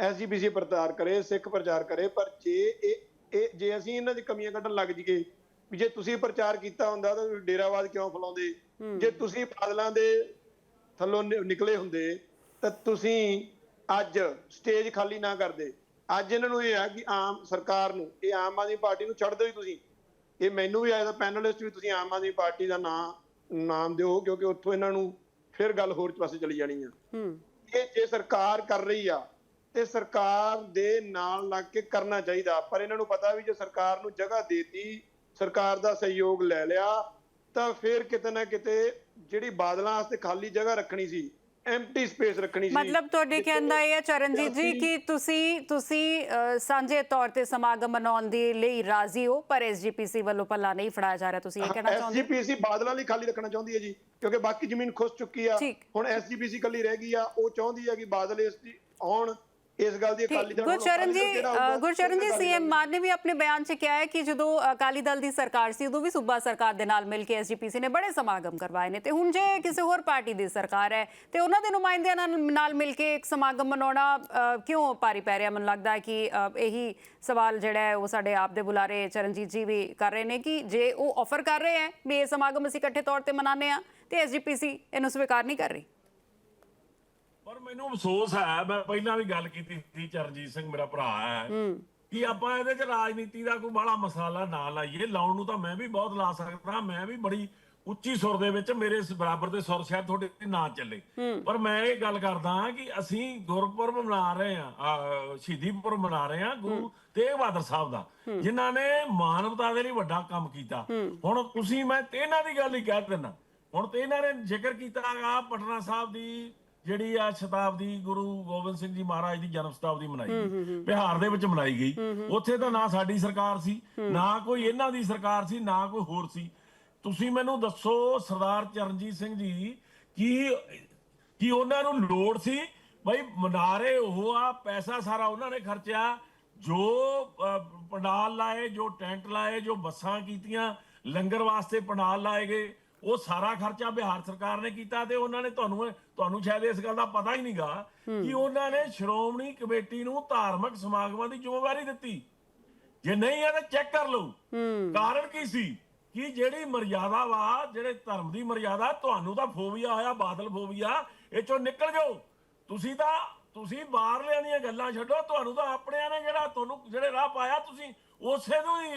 ਐਸਜੀਪੀਸੀ ਪ੍ਰਚਾਰ ਕਰੇ ਸਿੱਖ ਪ੍ਰਚਾਰ ਕਰੇ ਪਰ ਜੇ ਇਹ ਇਹ ਜੇ ਅਸੀਂ ਇਹਨਾਂ ਦੀ ਕਮੀਆਂ ਕੱਢਣ ਲੱਗ ਜੀਏ ਵੀ ਜੇ ਤੁਸੀਂ ਪ੍ਰਚਾਰ ਕੀਤਾ ਹੁੰਦਾ ਤਾਂ ਡੇਰਾਵਾਦ ਕਿਉਂ ਫਲਾਉਂਦੇ? ਜੇ ਤੁਸੀਂ ਬਾਦਲਾਂ ਦੇ ਥੱਲੋਂ ਨਿਕਲੇ ਹੁੰਦੇ ਤਾਂ ਤੁਸੀਂ ਅੱਜ ਸਟੇਜ ਖਾਲੀ ਨਾ ਕਰਦੇ। ਅੱਜ ਇਹਨਾਂ ਨੂੰ ਇਹ ਆ ਕਿ ਆਮ ਸਰਕਾਰ ਨੂੰ ਇਹ ਆਮ ਆਦਮੀ ਪਾਰਟੀ ਨੂੰ ਛੱਡ ਦਿਓ ਤੁਸੀਂ। ਇਹ ਮੈਨੂੰ ਵੀ ਆਇਆ ਪੈਨਲਿਸਟ ਵੀ ਤੁਸੀਂ ਆਮ ਆਦਮੀ ਪਾਰਟੀ ਦਾ ਨਾਂ ਨਾਮ ਦਿਓ ਕਿਉਂਕਿ ਉੱਥੋਂ ਇਹਨਾਂ ਨੂੰ ਫਿਰ ਗੱਲ ਹੋਰ ਪਾਸੇ ਚਲੀ ਜਾਣੀ ਆ। ਹੂੰ। ਇਹ ਜੇ ਸਰਕਾਰ ਕਰ ਰਹੀ ਆ ਤੇ ਸਰਕਾਰ ਦੇ ਨਾਲ ਲੱਗ ਕੇ ਕਰਨਾ ਚਾਹੀਦਾ। ਪਰ ਇਹਨਾਂ ਨੂੰ ਪਤਾ ਵੀ ਜੇ ਸਰਕਾਰ ਨੂੰ ਜਗ੍ਹਾ ਦੇਤੀ ਸਰਕਾਰ ਦਾ ਸਹਿਯੋਗ ਲੈ ਲਿਆ ਤਾਂ ਫਿਰ ਕਿਤੇ ਨਾ ਕਿਤੇ ਜਿਹੜੀ ਬਾਦਲਾਂ ਵਾਸਤੇ ਖਾਲੀ ਜਗ੍ਹਾ ਰੱਖਣੀ ਸੀ ਐਮਟੀ ਸਪੇਸ ਰੱਖਣੀ ਸੀ ਮਤਲਬ ਤੁਹਾਡੇ ਕਹਿਣ ਦਾ ਇਹ ਹੈ ਚਰਨਜੀਤ ਜੀ ਕਿ ਤੁਸੀਂ ਤੁਸੀਂ ਅ, ਸਾਂਝੇ ਤੌਰ ਤੇ ਸਮਾਗਮ ਮਨਾਉਣ ਦੇ ਲਈ ਰਾਜ਼ੀ ਹੋ ਪਰ ਐਸਜੀਪੀਸੀ ਵੱਲੋਂ ਪੱਲਾ ਨਹੀਂ ਫੜਾਇਆ ਜਾ ਰਿਹਾ ਤੁਸੀਂ ਇਹ ਕਹਿਣਾ ਚਾਹੁੰਦੇ ਹੋ? ਐਸਜੀਪੀਸੀ ਬਾਦਲਾਂ ਲਈ ਖਾਲੀ ਰੱਖਣਾ ਚਾਹੁੰਦੀ ਹੈ ਜੀ ਕਿਉਂਕਿ ਬਾਕੀ ਜ਼ਮੀਨ ਖੁੱਸ ਚੁੱਕੀ ਆ ਠੀਕ। ਹੁਣ ਐਸਜੀਪੀਸੀ ਕੱਲੀ ਰਹਿ ਗਈ ਆ ਉਹ ਚਾਹੁੰਦੀ ਆ ਕਿ ਬਾਦਲ ਇਸ ਦੀ ਆਉਣ ਇਸ ਗੱਲ ਦੀ ਅਕਾਲੀ ਦਲ ਗੁਰਚਰਨ ਜੀ? ਗੁਰਚਰਨ ਜੀ ਸੀਐਮ। ਮਾਨ ਨੇ ਵੀ ਆਪਣੇ ਬਿਆਨ 'ਚ ਕਿਹਾ ਹੈ ਕਿ ਜਦੋਂ ਅਕਾਲੀ ਦਲ ਦੀ ਸਰਕਾਰ ਸੀ ਉਦੋਂ ਵੀ ਸੂਬਾ ਸਰਕਾਰ ਦੇ ਨਾਲ ਮਿਲ ਕੇ ਐਸਜੀਪੀਸੀ ਨੇ ਬੜੇ ਸਮਾਗਮ ਕਰਵਾਏ ਨੇ ਤੇ ਹੁਣ ਜੇ ਕਿਸੇ ਹੋਰ ਪਾਰਟੀ ਦੀ ਸਰਕਾਰ ਹੈ ਤੇ ਉਹਨਾਂ ਦੇ ਨੁਮਾਇੰਦਿਆਂ ਨਾਲ ਮਿਲ ਕੇ ਇੱਕ ਸਮਾਗਮ ਮਨਾਉਣਾ ਕਿਉਂ ਭਾਰੀ ਪੈ ਰਿਹਾ ਮੈਨੂੰ ਲੱਗਦਾ ਹੈ ਕਿ ਇਹੀ ਸਵਾਲ ਜਿਹੜਾ ਹੈ ਉਹ ਸਾਡੇ ਆਪ ਦੇ ਬੁਲਾਰੇ ਚਰਨਜੀਤ ਜੀ ਵੀ ਕਰ ਰਹੇ ਨੇ ਕਿ ਜੇ ਉਹ ਆਫਰ ਕਰ ਰਹੇ ਹੈ ਵੀ ਇਹ ਸਮਾਗਮ ਅਸੀਂ ਇਕੱਠੇ ਤੌਰ ਤੇ ਮਨਾਉਂਦੇ ਆ ਤੇ ਐਸਜੀਪੀਸੀ ਇਹਨੂੰ ਸਵੀਕਾਰ ਨਹੀਂ ਕਰ ਰਹੀ ਪਰ ਮੈਨੂੰ ਅਫਸੋਸ ਹੈ ਮੈਂ ਪਹਿਲਾਂ ਵੀ ਗੱਲ ਕੀਤੀ ਸੀ ਚਰਨਜੀਤ ਸਿੰਘ ਮੇਰਾ ਭਰਾ ਹੈ ਕਿ ਆਪਾਂ ਇਹਦੇ ਚ ਰਾਜਨੀਤੀ ਦਾ ਕੋਈ ਬੜਾ ਮਸਾਲਾ ਨਾ ਲਾਈਏ ਲਾਉਣ ਨੂੰ ਤਾਂ ਮੈਂ ਵੀ ਬਹੁਤ ਲਾ ਸਕਦਾ ਮੈਂ ਵੀ ਬੜੀ ਉੱਚੀ ਸੁਰ ਦੇ ਵਿੱਚ ਮੇਰੇ ਇਸ ਬਰਾਬਰ ਦੇ ਸੁਰ ਸ਼ਾਇਦ ਤੁਹਾਡੇ ਨਾ ਚੱਲੇ। ਪਰ ਮੈਂ ਇਹ ਗੱਲ ਕਰਦਾ ਹਾਂ ਕਿ ਅਸੀਂ ਗੁਰਪੁਰਬ ਮਨਾ ਰਹੇ ਹਾਂ ਸ਼ਹੀਦੀ ਪੁਰਬ ਮਨਾ ਰਹੇ ਹਾਂ ਗੁਰੂ ਤੇਗ ਬਹਾਦਰ ਸਾਹਿਬ ਦਾ ਜਿਨ੍ਹਾਂ ਨੇ ਮਾਨਵਤਾ ਦੇ ਲਈ ਵੱਡਾ ਕੰਮ ਕੀਤਾ। ਹੁਣ ਤੁਸੀਂ ਮੈਂ ਤੇ ਇਹਨਾਂ ਦੀ ਗੱਲ ਹੀ ਕਹਿ ਦਿੰਦਾ ਹੁਣ ਤੇ ਇਹਨਾਂ ਨੇ ਜ਼ਿਕਰ ਕੀਤਾ ਆ ਪਟਨਾ ਸਾਹਿਬ ਦੀ ਜਿਹੜੀ ਆ ਸ਼ਤਾਬਦੀ ਗੁਰੂ ਗੋਬਿੰਦ ਸਿੰਘ ਜੀ ਮਹਾਰਾਜ ਦੀ ਜਨਮ ਸ਼ਤਾਬਦੀ ਮਨਾਈ ਗਈ। ਬਿਹਾਰ ਦੇ ਵਿੱਚ ਮਨਾਈ ਗਈ। ਉੱਥੇ ਤਾਂ ਨਾ ਸਾਡੀ ਸਰਕਾਰ ਸੀ ਨਾ ਕੋਈ ਇਹਨਾਂ ਦੀ ਸਰਕਾਰ ਸੀ ਨਾ ਕੋਈ ਹੋਰ ਸੀ। ਤੁਸੀਂ ਮੈਨੂੰ ਦੱਸੋ ਸਰਦਾਰ ਚਰਨਜੀਤ ਸਿੰਘ ਜੀ ਕੀ ਕੀ ਉਹਨਾਂ ਨੂੰ ਲੋੜ ਸੀ? ਬਈ ਮਨਾਰੇ ਉਹ ਆ ਪੈਸਾ ਸਾਰਾ ਉਹਨਾਂ ਨੇ ਖਰਚਿਆ ਜੋ ਪੰਡਾਲ ਲਾਏ ਜੋ ਟੈਂਟ ਲਾਏ ਜੋ ਬੱਸਾਂ ਕੀਤੀਆਂ ਲੰਗਰ ਵਾਸਤੇ ਪੰਡਾਲ ਲਾਏ ਗਏ। ਉਹ ਸਾਰਾ ਖਰਚਾ ਬਿਹਾਰ ਸਰਕਾਰ ਨੇ ਕੀਤਾ ਤੇ ਉਹਨਾਂ ਨੇ ਤੁਹਾਨੂੰ ਤੁਹਾਨੂੰ ਸ਼ਾਇਦ ਇਸ ਗੱਲ ਦਾ ਪਤਾ ਹੀ ਨਹੀਂਗਾ ਕਿ ਉਹਨਾਂ ਨੇ ਸ਼੍ਰੋਮਣੀ ਕਮੇਟੀ ਨੂੰ ਧਾਰਮਿਕ ਸਮਾਗਮਾਂ ਦੀ ਜ਼ਿੰਮੇਵਾਰੀ ਦਿੱਤੀ। ਜੇ ਨਹੀਂ ਹੈ ਤਾਂ ਚੈੱਕ ਕਰ ਲਓ। ਕਾਰਨ ਕੀ ਸੀ? ਕਿ ਜਿਹੜੀ ਮਰਜ਼ਾਦਾ ਵਾ ਜਿਹੜੇ ਧਰਮ ਦੀ ਮਰਜ਼ਾਦਾ ਤੁਹਾਨੂੰ ਤਾਂ ਫੋਬੀਆ ਹੋਇਆ ਬਾਦਲ ਫੋਬੀਆ ਇਹ ਚੋਂ ਨਿਕਲ ਜਾਓ। ਤੁਸੀਂ ਤਾਂ ਤੁਸੀਂ ਬਾਹਰਲਿਆਂ ਦੀਆਂ ਗੱਲਾਂ ਛੱਡੋ ਤੁਹਾਨੂੰ ਤਾਂ ਆਪਣਿਆਂ ਨੇ ਜਿਹੜਾ ਤੁਹਾਨੂੰ ਜਿਹੜੇ ਰਾਹ ਪਾਇਆ ਤੁਸੀਂ ਉਸੇ ਨੂੰ ਹੀ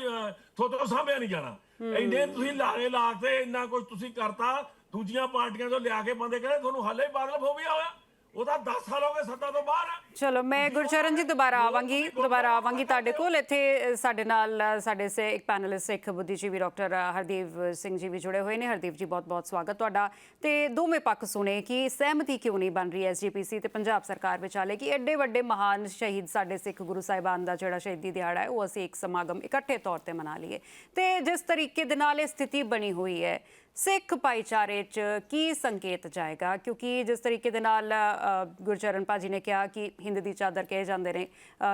ਥੋਤੋਂ ਸਾਂਭਿਆ ਨਹੀਂ ਜਾਣਾ। ਇੰਨੇ ਤੁਸੀਂ ਲਾਰੇ ਲਾਤੇ ਇੰਨਾ ਕੁਝ ਤੁਸੀਂ ਕਰਤਾ ਦੂਜੀਆਂ ਪਾਰਟੀਆਂ ਤੋਂ ਲਿਆ ਕੇ ਬੰਦੇ ਕਹਿੰਦੇ ਤੁਹਾਨੂੰ ਹਾਲੇ ਹੀ ਬਾਦਲ ਫੋਬੀਆ ਹੋਇਆ। ਉਹਦਾ 10 ਸਾਲ ਹੋ ਗਏ ਸੱਤਾ ਤੋਂ ਬਾਹਰ। ਚਲੋ ਮੈਂ ਗੁਰਚਰਨ ਜੀ ਦੁਬਾਰਾ ਆਵਾਂਗੀ ਦੁਬਾਰਾ ਆਵਾਂਗੀ ਤੁਹਾਡੇ ਕੋਲ। ਇੱਥੇ ਸਾਡੇ ਨਾਲ ਸਾਡੇ ਸੇ ਇੱਕ ਪੈਨਲਿਸਟ ਸਿੱਖ ਬੁੱਧੀਜੀਵੀ ਡਾਕਟਰ ਹਰਦੀਪ ਸਿੰਘ ਜੀ ਵੀ ਜੁੜੇ ਹੋਏ ਨੇ। ਹਰਦੀਪ ਜੀ ਬਹੁਤ-ਬਹੁਤ ਸਵਾਗਤ ਤੁਹਾਡਾ। ਤੇ ਦੋਵੇਂ ਪੱਖ ਸੁਣੇ ਕਿ ਸਹਿਮਤੀ ਕਿਉਂ ਨਹੀਂ ਬਣ ਰਹੀ ਐਸਜੀਪੀਸੀ ਤੇ ਪੰਜਾਬ ਸਰਕਾਰ ਵਿਚਾਲੇ ਕਿ ਐਡੇ ਵੱਡੇ ਮਹਾਨ ਸ਼ਹੀਦ ਸਾਡੇ ਸਿੱਖ ਗੁਰੂ ਸਾਹਿਬਾਨ ਦਾ ਜਿਹੜਾ ਸ਼ਹੀਦੀ ਦਿਹਾੜਾ ਹੈ ਉਹ ਅਸੀਂ ਇੱਕ ਸਮਾਗਮ ਇਕੱਠੇ ਤੌਰ ਤੇ ਮਨਾ ਲਈਏ। ਤੇ ਜਿਸ ਤਰੀਕੇ ਦੇ ਨਾਲ ਇਹ ਸਥਿਤੀ ਬਣੀ ਹੋਈ ਹੈ ਸਿੱਖ ਭਾਈਚਾਰੇ 'ਚ ਕੀ ਸੰਕੇਤ ਜਾਏਗਾ? ਕਿਉਂਕਿ ਜਿਸ ਤਰੀਕੇ ਦੇ ਨਾਲ ਅ, ਗੁਰਚਰਨ ਭਾਜੀ ਨੇ ਕਿਹਾ ਕਿ ਹਿੰਦ ਦੀ ਚਾਦਰ ਕਹੇ ਜਾਂਦੇ ਨੇ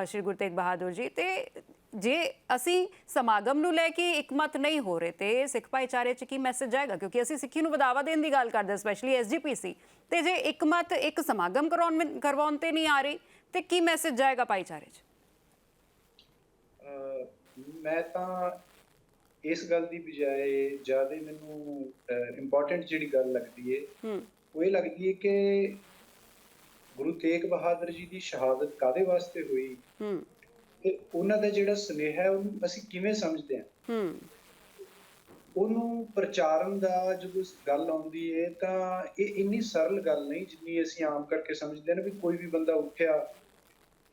ਸ਼੍ਰੀ ਗੁਰੂ ਤੇਗ ਬਹਾਦਰ ਜੀ। ਤੇ ਜੇ ਅਸੀਂ ਸਮਾਗਮ ਨੂੰ ਲੈ ਕੇ ਇਕਮਤ ਨਹੀਂ ਹੋ ਰਹੇ ਤੇ ਸਿੱਖ ਭਾਈਚਾਰੇ 'ਚ ਕੀ ਮੈਸੇਜ ਜਾਏਗਾ? ਕਿਉਂਕਿ ਅਸੀਂ ਸਿੱਖੀ ਨੂੰ ਵਧਾਵਾ ਦੇਣ ਦੀ ਗੱਲ ਕਰਦੇ ਸਪੈਸ਼ਲੀ ਐਸਜੀਪੀਸੀ ਤੇ ਜੇ ਇਕਮਤ ਇੱਕ ਸਮਾਗਮ ਕਰਵਾਉਣ ਕਰਵਾਉਣ ਤੇ ਨਹੀਂ ਆ ਰਹੀ ਤੇ ਕੀ ਮੈਸੇਜ ਜਾਏਗਾ ਭਾਈਚਾਰੇ 'ਚ? ਮੈਂ ਤਾਂ ਇਸ ਗੱਲ ਦੀ ਬਜਾਏ ਜ਼ਿਆਦਾ ਮੈਨੂੰ ਇੰਪੋਰਟੈਂਟ ਜਿਹੜੀ ਗੱਲ ਲੱਗਦੀ ਏ ਹੂੰ। ਉਹ ਇਹ ਲੱਗਦੀ ਏ ਕਿ ਗੁਰੂ ਤੇਗ ਬਹਾਦਰ ਜੀ ਦੀ ਸ਼ਹਾਦਤ ਕਾਦੇ ਵਾਸਤੇ ਹੋਈ? ਹੂੰ। ਤੇ ਉਹਨਾਂ ਦਾ ਜਿਹੜਾ ਸੁਨੇਹਾ ਹੈ ਉਹਨੂੰ ਅਸੀਂ ਕਿਵੇਂ ਸਮਝਦੇ ਹਾਂ ਹੂੰ। ਉਹਨੂੰ ਪ੍ਰਚਾਰਨ ਦਾ ਜਦੋਂ ਗੱਲ ਆਉਂਦੀ ਏ ਤਾਂ ਇਹ ਇੰਨੀ ਸਰਲ ਗੱਲ ਨਹੀਂ ਜਿੰਨੀ ਅਸੀਂ ਆਮ ਕਰਕੇ ਸਮਝਦੇ ਨੇ ਵੀ ਕੋਈ ਵੀ ਬੰਦਾ ਉੱਠਿਆ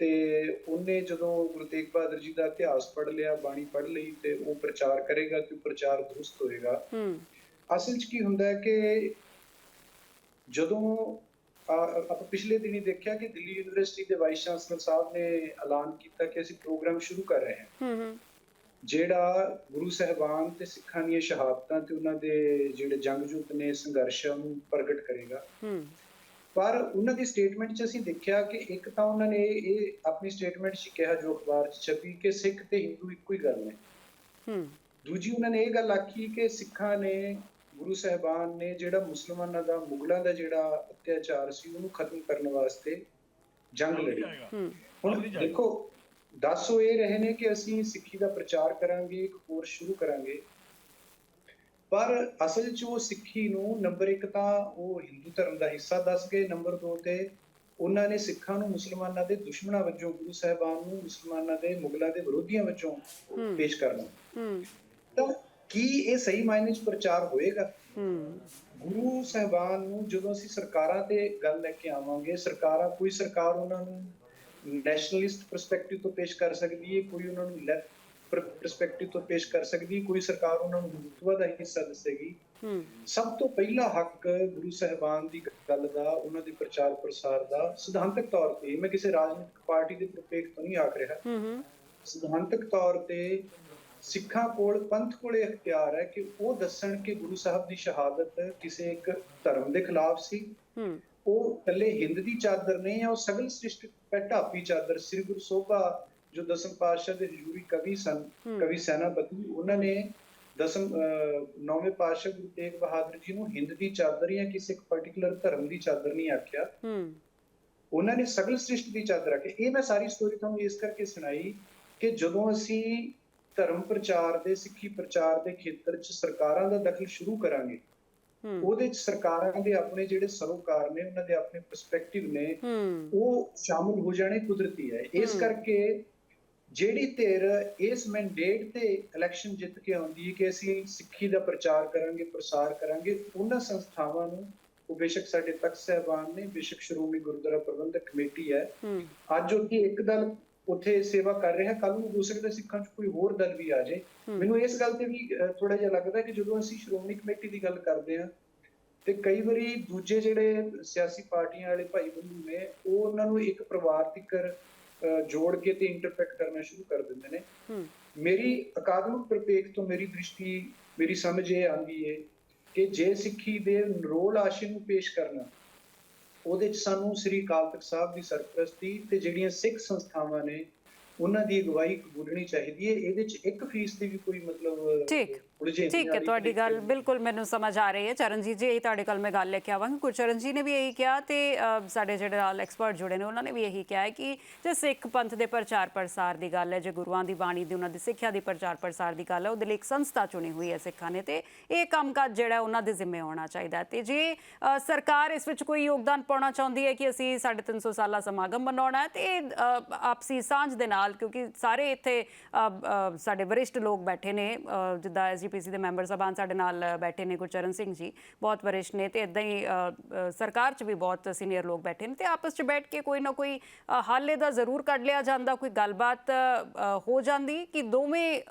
ਤੇ ਉਹਨੇ ਜਦੋਂ ਗੁਰੂ ਤੇਗ ਬਹਾਦਰ ਜੀ ਦਾ ਇਤਿਹਾਸ ਪੜ੍ਹ ਲਿਆ ਬਾਣੀ ਪੜ੍ਹ ਲਈ ਤੇ ਉਹ ਪ੍ਰਚਾਰ ਕਰੇਗਾ ਤੇ ਉਹ ਪ੍ਰਚਾਰ ਦਰੁਸਤ ਹੋਏਗਾ। ਅਸਲ 'ਚ ਕੀ ਹੁੰਦਾ ਹੈ ਕਿ ਜਦੋਂ ਆਪਾਂ ਪਿਛਲੇ ਦਿਨੀ ਦੇਖਿਆ ਕਿ ਦਿੱਲੀ ਯੂਨੀਵਰਸਿਟੀ ਦੇ ਵਾਈਸ ਚਾਂਸਲਰ ਸਾਹਿਬ ਨੇ ਐਲਾਨ ਕੀਤਾ ਕਿ ਅਸੀਂ ਪ੍ਰੋਗਰਾਮ ਸ਼ੁਰੂ ਕਰ ਰਹੇ ਹਾਂ। ਜਿਹੜਾ ਗੁਰੂ ਸਾਹਿਬਾਨ ਤੇ ਸਿੱਖਾਂ ਦੀਆਂ ਸ਼ਹਾਦਤਾਂ ਤੇ ਉਹਨਾਂ ਦੇ ਜਿਹੜੇ ਜੰਗਜੂਤ ਨੇ ਸੰਘਰਸ਼ਾਂ ਨੂੰ ਪ੍ਰਗਟ ਕਰੇਗਾ। ਪਰ ਉਹਨਾਂ ਦੀ ਸਟੇਟਮੈਂਟ 'ਚ ਅਸੀਂ ਦੇਖਿਆ ਕਿ ਇੱਕ ਤਾਂ ਉਹਨਾਂ ਨੇ ਇਹ ਆਪਣੀ ਸਟੇਟਮੈਂਟ 'ਚ ਕਿਹਾ ਜੋ ਅਖਬਾਰ 'ਚ ਛਪੀ ਕਿ ਸਿੱਖ ਤੇ ਹਿੰਦੂ ਇੱਕੋ ਹੀ ਗੱਲ ਨੇ। ਹੂੰ। ਦੂਜੀ ਉਹਨਾਂ ਨੇ ਇਹ ਗੱਲ ਆਖੀ ਕਿ ਸਿੱਖਾਂ ਨੇ ਗੁਰੂ ਸਾਹਿਬਾਨ ਨੇ ਜਿਹੜਾ ਮੁਸਲਮਾਨਾਂ ਦਾ ਮੁਗਲਾਂ ਦਾ ਜਿਹੜਾ ਅਤਿਆਚਾਰ ਸੀ ਉਹਨੂੰ ਖਤਮ ਕਰਨ ਵਾਸਤੇ ਜੰਗ ਲੜੀ। ਹੁਣ ਦੇਖੋ ਦੱਸ ਇਹ ਰਹੇ ਨੇ ਕਿ ਅਸੀਂ ਸਿੱਖੀ ਦਾ ਪ੍ਰਚਾਰ ਕਰਾਂਗੇ ਇੱਕ ਕੋਰਸ ਸ਼ੁਰੂ ਕਰਾਂਗੇ। ਪਰ ਅਸਲ 'ਚ ਉਹ ਸਿੱਖੀ ਨੂੰ ਨੰਬਰ 1 ਤਾਂ ਉਹ ਹਿੰਦੂ ਧਰਮ ਦਾ ਹਿੱਸਾ ਦੱਸ ਗਏ ਨੰਬਰ 2 ਤੇ ਉਹਨਾਂ ਨੇ ਸਿੱਖਾਂ ਨੂੰ ਮੁਸਲਮਾਨਾਂ ਦੇ ਦੁਸ਼ਮਣਾਂ ਵਜੋਂ ਗੁਰੂ ਸਾਹਿਬਾਨ ਨੂੰ ਮੁਸਲਮਾਨਾਂ ਦੇ ਮੁਗਲਾਂ ਦੇ ਵਿਰੋਧੀਆਂ ਵਜੋਂ। ਪੇਸ਼ ਕਰਨਾ। ਹੂੰ। ਤਾਂ ਕੀ ਇਹ ਸਹੀ ਮਾਇਨੇ 'ਚ ਪ੍ਰਚਾਰ ਹੋਏਗਾ? ਹੂੰ। ਗੁਰੂ ਸਾਹਿਬਾਨ ਨੂੰ ਜਦੋਂ ਅਸੀਂ ਸਰਕਾਰਾਂ ਤੇ ਗੱਲ ਲੈ ਕੇ ਆਵਾਂਗੇ ਸਰਕਾਰਾਂ ਕੋਈ ਸਰਕਾਰ ਉਹਨਾਂ ਨੂੰ ਨੈਸ਼ਨਲਿਸਟ ਪਰਸਪੈਕਟਿਵ ਤੋਂ ਪੇਸ਼ ਕਰ ਸਕਦੀ ਹੈ ਕੋਈ ਉਹਨਾਂ ਨੂੰ ਲੈਫਟ ਪਰਸਪੈਕਟਿਵ ਤੋਂ ਪੇਸ਼ ਕਰ ਸਕਦੀ ਕੋਈ ਸਰਕਾਰ ਉਹਨਾਂ ਨੂੰ ਹਿੰਦੂਤਵ ਦਾ ਹਿੱਸਾ ਦੱਸੇਗੀ। ਸਭ ਤੋਂ ਪਹਿਲਾ ਹੱਕ ਗੁਰੂ ਸਾਹਿਬਾਨ ਦੀ ਗੱਲ ਦਾ ਉਹਨਾਂ ਦੇ ਪ੍ਰਚਾਰ ਪ੍ਰਸਾਰ ਦਾ ਸਿਧਾਂਤਕ ਤੌਰ ਤੇ ਮੈਂ ਕਿਸੇ ਰਾਜਨੀਤਿਕ ਪਾਰਟੀ ਦੇ ਪ੍ਰਪੇਖ ਤੋਂ ਨਹੀਂ ਆਖ ਰਿਹਾ। ਸਿਧਾਂਤਕ ਤੌਰ ਤੇ ਸਿੱਖਾਂ ਕੋਲ ਪੰਥ ਕੋਲ ਇਹ ਇਖਤਿਆਰ ਹੈ ਕਿ ਉਹ ਦੱਸਣ ਕਿ ਗੁਰੂ ਸਾਹਿਬ ਦੀ ਸ਼ਹਾਦਤ ਕਿਸੇ ਇੱਕ ਧਰਮ ਦੇ ਖਿਲਾਫ ਸੀ। ਉਹ ਇਕੱਲੇ ਹਿੰਦ ਦੀ ਚਾਦਰ ਨਹੀਂ ਹੈ ਉਹ ਸਗਲ ਸ੍ਰਿਸ਼ਟ ਢਾਪੀ ਚਾਦਰ ਸ੍ਰੀ ਗੁਰੂ ਸੋਭਾ ਜੋ ਦਸਮ ਪਾਤਸ਼ਾਹ ਦੇ ਹਜ਼ੂਰੀ ਕਵੀ ਸਨ। ਕਵੀ ਸੈਨਾਪਤੀ ਉਹਨਾਂ ਨੇ ਦਸਮ ਨੌਵੇਂ ਪਾਤਸ਼ਾਹ ਗੁਰੂ ਤੇਗ ਬਹਾਦਰ ਜੀ ਨੂੰ ਹਿੰਦ ਦੀ ਚਾਦਰ ਜਾਂ ਕਿਸੇ ਇੱਕ ਪਾਰਟਿਕੂਲਰ ਧਰਮ ਦੀ ਚਾਦਰ ਨਹੀਂ ਆਖਿਆ। ਉਹਨਾਂ ਨੇ ਸਗਲ ਸ੍ਰਿਸ਼ਟ ਦੀ ਚਾਦਰ ਆਖੀ। ਇਹ ਮੈਂ ਸਾਰੀ ਸਟੋਰੀ ਤੁਹਾਨੂੰ ਇਸ ਕਰਕੇ ਸੁਣਾਈ ਕਿ ਜਦੋਂ ਅਸੀਂ ਧਰਮ ਪ੍ਰਚਾਰ ਦੇ ਸਿੱਖੀ ਪ੍ਰਚਾਰ ਦੇ ਖੇਤਰ 'ਚ ਸਰਕਾਰਾਂ ਦਾ ਦਖਲ ਸ਼ੁਰੂ ਕਰਾਂਗੇ ਉਹਦੇ 'ਚ ਸਰਕਾਰਾਂ ਦੇ ਆਪਣੇ ਜਿਹੜੇ ਸਰੋਕਾਰ ਨੇ ਉਹਨਾਂ ਦੇ ਆਪਣੇ ਪਰਸਪੈਕਟਿਵ ਨੇ ਉਹ ਸ਼ਾਮਲ ਹੋ ਜਾਣੇ ਕੁਦਰਤੀ ਹੈ। ਇਸ। ਕਰਕੇ ਜਿਹੜੀ ਧਿਰ ਇਸ ਮੈਂਡੇਟ ਤੇ ਇਲੈਕਸ਼ਨ ਜਿੱਤ ਕੇ ਆਉਂਦੀ ਹੈ ਕਿ ਅਸੀਂ ਸਿੱਖੀ ਦਾ ਪ੍ਰਚਾਰ ਕਰਾਂਗੇ ਪ੍ਰਸਾਰ ਕਰਾਂਗੇ ਉਹਨਾਂ ਸੰਸਥਾਵਾਂ ਨੂੰ ਉਹ ਬੇਸ਼ੱਕ ਸਾਡੇ ਤਖਤ ਸਾਹਿਬਾਨ ਨੇ ਬੇਸ਼ੱਕ ਸ਼੍ਰੋਮਣੀ ਗੁਰਦੁਆਰਾ ਪ੍ਰਬੰਧਕ ਕਮੇਟੀ ਹੈ। ਅੱਜ ਉੱਥੇ ਇੱਕ ਦਲ ਉੱਥੇ ਸੇਵਾ ਕਰ ਰਿਹਾ ਕੱਲ ਨੂੰ ਹੋ ਸਕਦਾ ਸਿੱਖਾਂ 'ਚ ਕੋਈ ਹੋਰ ਦਲ ਵੀ ਆ ਜਾਏ। ਮੈਨੂੰ ਇਸ ਗੱਲ ਤੇ ਵੀ ਥੋੜਾ ਜਿਹਾ ਲੱਗਦਾ ਕਿ ਜਦੋਂ ਅਸੀਂ ਸ਼੍ਰੋਮਣੀ ਕਮੇਟੀ ਦੀ ਗੱਲ ਕਰਦੇ ਹਾਂ ਤੇ ਕਈ ਵਾਰੀ ਦੂਜੇ ਜਿਹੜੇ ਸਿਆਸੀ ਪਾਰਟੀਆਂ ਵਾਲੇ ਭਾਈ ਬੰਧੂ ਨੇ ਉਹ ਉਹਨਾਂ ਨੂੰ ਇੱਕ ਪਰਿਵਾਰ ਤੀਕਰ ਜੋੜ ਕੇ ਤੇ ਇੰਟਰਪ੍ਰੀਟ ਕਰਨਾ ਸ਼ੁਰੂ ਕਰ ਦਿੰਦੇ ਨੇ। ਮੇਰੀ ਅਕਾਦਮਿਕ ਪ੍ਰਪੇਖ ਤੋਂ ਮੇਰੀ ਦ੍ਰਿਸ਼ਟੀ ਮੇਰੀ ਸਮਝ ਇਹ ਆਂਦੀ ਹੈ ਕਿ ਜੇ ਸਿੱਖੀ ਦੇ ਨਰੋਲ ਆਸ਼ੇ ਨੂੰ ਪੇਸ਼ ਕਰਨਾ ਉਹਦੇ ਚ ਸਾਨੂੰ ਸ੍ਰੀ ਅਕਾਲ ਤਖਤ ਸਾਹਿਬ ਦੀ ਸਰਪ੍ਰਸਤੀ ਤੇ ਜਿਹੜੀਆਂ ਸਿੱਖ ਸੰਸਥਾਵਾਂ ਨੇ ਉਹਨਾਂ ਦੀ ਅਗਵਾਈ ਕਬੂਲਣੀ ਚਾਹੀਦੀ ਹੈ ਇਹਦੇ ਚ ਇੱਕ ਫੀਸ ਦੀ ਵੀ ਕੋਈ ਮਤਲਬ ਠੀਕ। ਠੀਕ ਹੈ ਤੁਹਾਡੀ ਗੱਲ ਬਿਲਕੁਲ ਮੈਨੂੰ ਸਮਝ ਆ ਰਹੀ ਹੈ। ਚਰਨਜੀਤ ਜੀ ਇਹ ਤੁਹਾਡੇ ਕੋਲ ਮੈਂ ਗੱਲ ਲੈ ਕੇ ਆਵਾਂਗੀ। ਗੁਰਚਰਨ ਜੀ ਨੇ ਵੀ ਇਹੀ ਕਿਹਾ ਤੇ ਸਾਡੇ ਜਿਹੜੇ ਨਾਲ ਐਕਸਪਰਟ ਜੁੜੇ ਨੇ ਉਹਨਾਂ ਨੇ ਵੀ ਇਹੀ ਕਿਹਾ ਹੈ ਕਿ ਜੇ ਸਿੱਖ ਪੰਥ ਦੇ ਪ੍ਰਚਾਰ ਪ੍ਰਸਾਰ ਦੀ ਗੱਲ ਹੈ ਜੇ ਗੁਰੂਆਂ ਦੀ ਬਾਣੀ ਦੀ ਉਹਨਾਂ ਦੀ ਸਿੱਖਿਆ ਦੀ ਪ੍ਰਚਾਰ ਪ੍ਰਸਾਰ ਦੀ ਗੱਲ ਹੈ ਉਹਦੇ ਲਈ ਇੱਕ ਸੰਸਥਾ ਚੁਣੀ ਹੋਈ ਹੈ ਸਿੱਖਾਂ ਨੇ ਤੇ ਇਹ ਕੰਮਕਾਜ ਜਿਹੜਾ ਹੈ ਉਹਨਾਂ ਦੇ ਜ਼ਿੰਮੇ ਹੋਣਾ ਚਾਹੀਦਾ ਤੇ ਜੇ ਸਰਕਾਰ ਇਸ ਵਿੱਚ ਕੋਈ ਯੋਗਦਾਨ ਪਾਉਣਾ ਚਾਹੁੰਦੀ ਹੈ ਕਿ ਅਸੀਂ 350 ਸਾਲਾ ਸਮਾਗਮ ਮਨਾਉਣਾ ਹੈ ਤੇ ਆਪਸੀ ਸਾਂਝ ਦੇ ਨਾਲ ਕਿਉਂਕਿ ਸਾਰੇ ਇੱਥੇ ਸਾਡੇ ਵਰਿਸ਼ਟ ਲੋਕ ਬੈਠੇ ਨੇ ਜਿੱਦਾਂ ਐਸਜੀਪੀਸੀ ਦੇ ਮੈਂਬਰ ਸਾਹਿਬਾਨ ਸਾਡੇ ਨਾਲ ਬੈਠੇ ਨੇ ਗੁਰਚਰਨ ਸਿੰਘ ਜੀ, ਬਹੁਤ ਵਰਿਸ਼ਟ ਨੇ ਤੇ ਇਦਾਂ ਹੀ ਸਰਕਾਰ 'ਚ ਵੀ ਬਹੁਤ ਸੀਨੀਅਰ ਲੋਕ ਬੈਠੇ ਨੇ ਤੇ ਆਪਸ 'ਚ ਬੈਠ ਕੇ ਕੋਈ ਨਾ ਕੋਈ ਹੱਲ ਇਹਦਾ ਜ਼ਰੂਰ ਕੱਢ ਲਿਆ ਜਾਂਦਾ, ਕੋਈ ਗੱਲਬਾਤ ਹੋ ਜਾਂਦੀ ਕਿ ਦੋਵੇਂ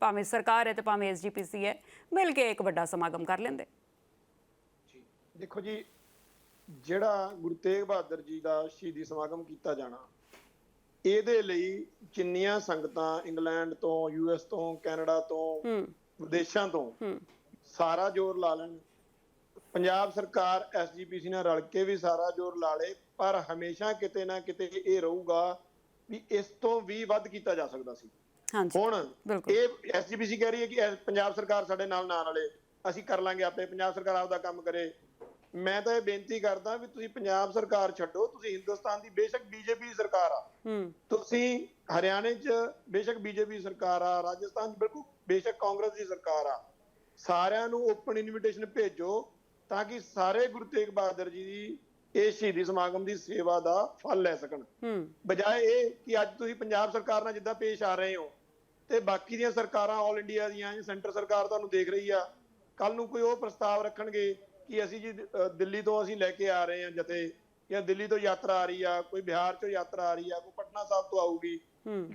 ਭਾਵੇਂ ਸਰਕਾਰ ਹੈ ਤੇ ਭਾਵੇਂ ਐਸਜੀਪੀਸੀ ਹੈ, ਮਿਲ ਕੇ ਇੱਕ ਵੱਡਾ ਸਮਾਗਮ ਕਰ ਲੈਂਦੇ। ਦੇਖੋ ਜੀ, ਜਿਹੜਾ ਗੁਰੂ ਤੇਗ ਬਹਾਦਰ ਜੀ ਦਾ ਸ਼ਹੀਦੀ ਸਮਾਗਮ ਕੀਤਾ ਜਾਣਾ ਇਹਦੇ ਲਈ ਜਿੰਨੀਆਂ ਸੰਗਤਾਂ ਇੰਗਲੈਂਡ ਤੋਂ ਯੂਐਸ ਤੋਂ ਕੈਨੇਡਾ ਤੋਂ ਵਿਦੇਸ਼ਾਂ ਤੋਂ ਸਾਰਾ ਜ਼ੋਰ ਲਾ ਲੈਣ। ਪੰਜਾਬ ਸਰਕਾਰ ਐਸਜੀਪੀਸੀ ਨਾਲ ਰਲ ਕੇ ਵੀ ਸਾਰਾ ਜ਼ੋਰ ਲਾ ਲੇ ਪਰ ਹਮੇਸ਼ਾ ਕਿਤੇ ਨਾ ਕਿਤੇ ਇਹ ਰਹੂਗਾ ਵੀ ਇਸ ਤੋਂ ਵੀ ਵੱਧ ਕੀਤਾ ਜਾ ਸਕਦਾ ਸੀ। ਹਾਂਜੀ ਹੁਣ। ਇਹ ਐਸਜੀਪੀਸੀ ਕਹਿ ਰਹੀ ਹੈ ਕਿ ਐਸ- ਪੰਜਾਬ ਸਰਕਾਰ ਸਾਡੇ ਨਾਲ ਨਾ ਰਲੇ ਅਸੀਂ ਕਰ ਲਾਂਗੇ ਆਪੇ ਪੰਜਾਬ ਸਰਕਾਰ ਆਪਦਾ ਕੰਮ ਕਰੇ ਮੈਂ ਤਾਂ ਇਹ ਬੇਨਤੀ ਕਰਦਾ ਵੀ ਤੁਸੀਂ ਪੰਜਾਬ ਸਰਕਾਰ ਛੱਡੋ ਤੁਸੀਂ ਹਿੰਦੁਸਤਾਨ ਦੀ ਬੇਸ਼ੱਕ ਬੀਜੇਪੀ ਸਰਕਾਰ ਆ। ਤੁਸੀਂ ਹਰਿਆਣੇ 'ਚ ਬੇਸ਼ੱਕ ਬੀਜੇਪੀ ਸਰਕਾਰ ਆ ਰਾਜਸਥਾਨ 'ਚ ਬਿਲਕੁਲ ਬੇਸ਼ੱਕ ਕਾਂਗਰਸ ਦੀ ਸਰਕਾਰ ਆ। ਸਾਰਿਆਂ ਨੂੰ ਓਪਨ ਇਨਵੀਟੇਸ਼ਨ ਭੇਜੋ ਤਾਂ ਕਿ ਸਾਰੇ ਗੁਰੂ ਤੇਗ ਬਹਾਦਰ ਜੀ ਦੀ ਇਹ ਸ਼ਹੀਦੀ ਸਮਾਗਮ ਦੀ ਸੇਵਾ ਦਾ ਫਲ ਲੈ ਸਕਣ। ਬਜਾਏ ਇਹ ਕਿ ਅੱਜ ਤੁਸੀਂ ਪੰਜਾਬ ਸਰਕਾਰ ਨਾਲ ਜਿੱਦਾਂ ਪੇਸ਼ ਆ ਰਹੇ ਹੋ ਤੇ ਬਾਕੀ ਦੀਆਂ ਸਰਕਾਰਾਂ ਆਲ ਇੰਡੀਆ ਦੀਆਂ ਜਾਂ ਸੈਂਟਰ ਸਰਕਾਰ ਤੁਹਾਨੂੰ ਦੇਖ ਰਹੀ ਆ ਕੱਲ ਨੂੰ ਕੋਈ ਉਹ ਪ੍ਰਸਤਾਵ ਰੱਖਣਗੇ ਕਿ ਅਸੀਂ ਜੀ ਦਿੱਲੀ ਤੋਂ ਅਸੀਂ ਲੈ ਕੇ ਆ ਰਹੇ ਹਾਂ ਜਥੇ ਜਾਂ ਦਿੱਲੀ ਤੋਂ ਯਾਤਰਾ ਆ ਰਹੀ ਆ ਕੋਈ ਬਿਹਾਰ ਤੋਂ ਯਾਤਰਾ ਆ ਰਹੀ ਆ ਕੋਈ ਪਟਨਾ ਸਾਹਿਬ ਤੋਂ ਆਊਗੀ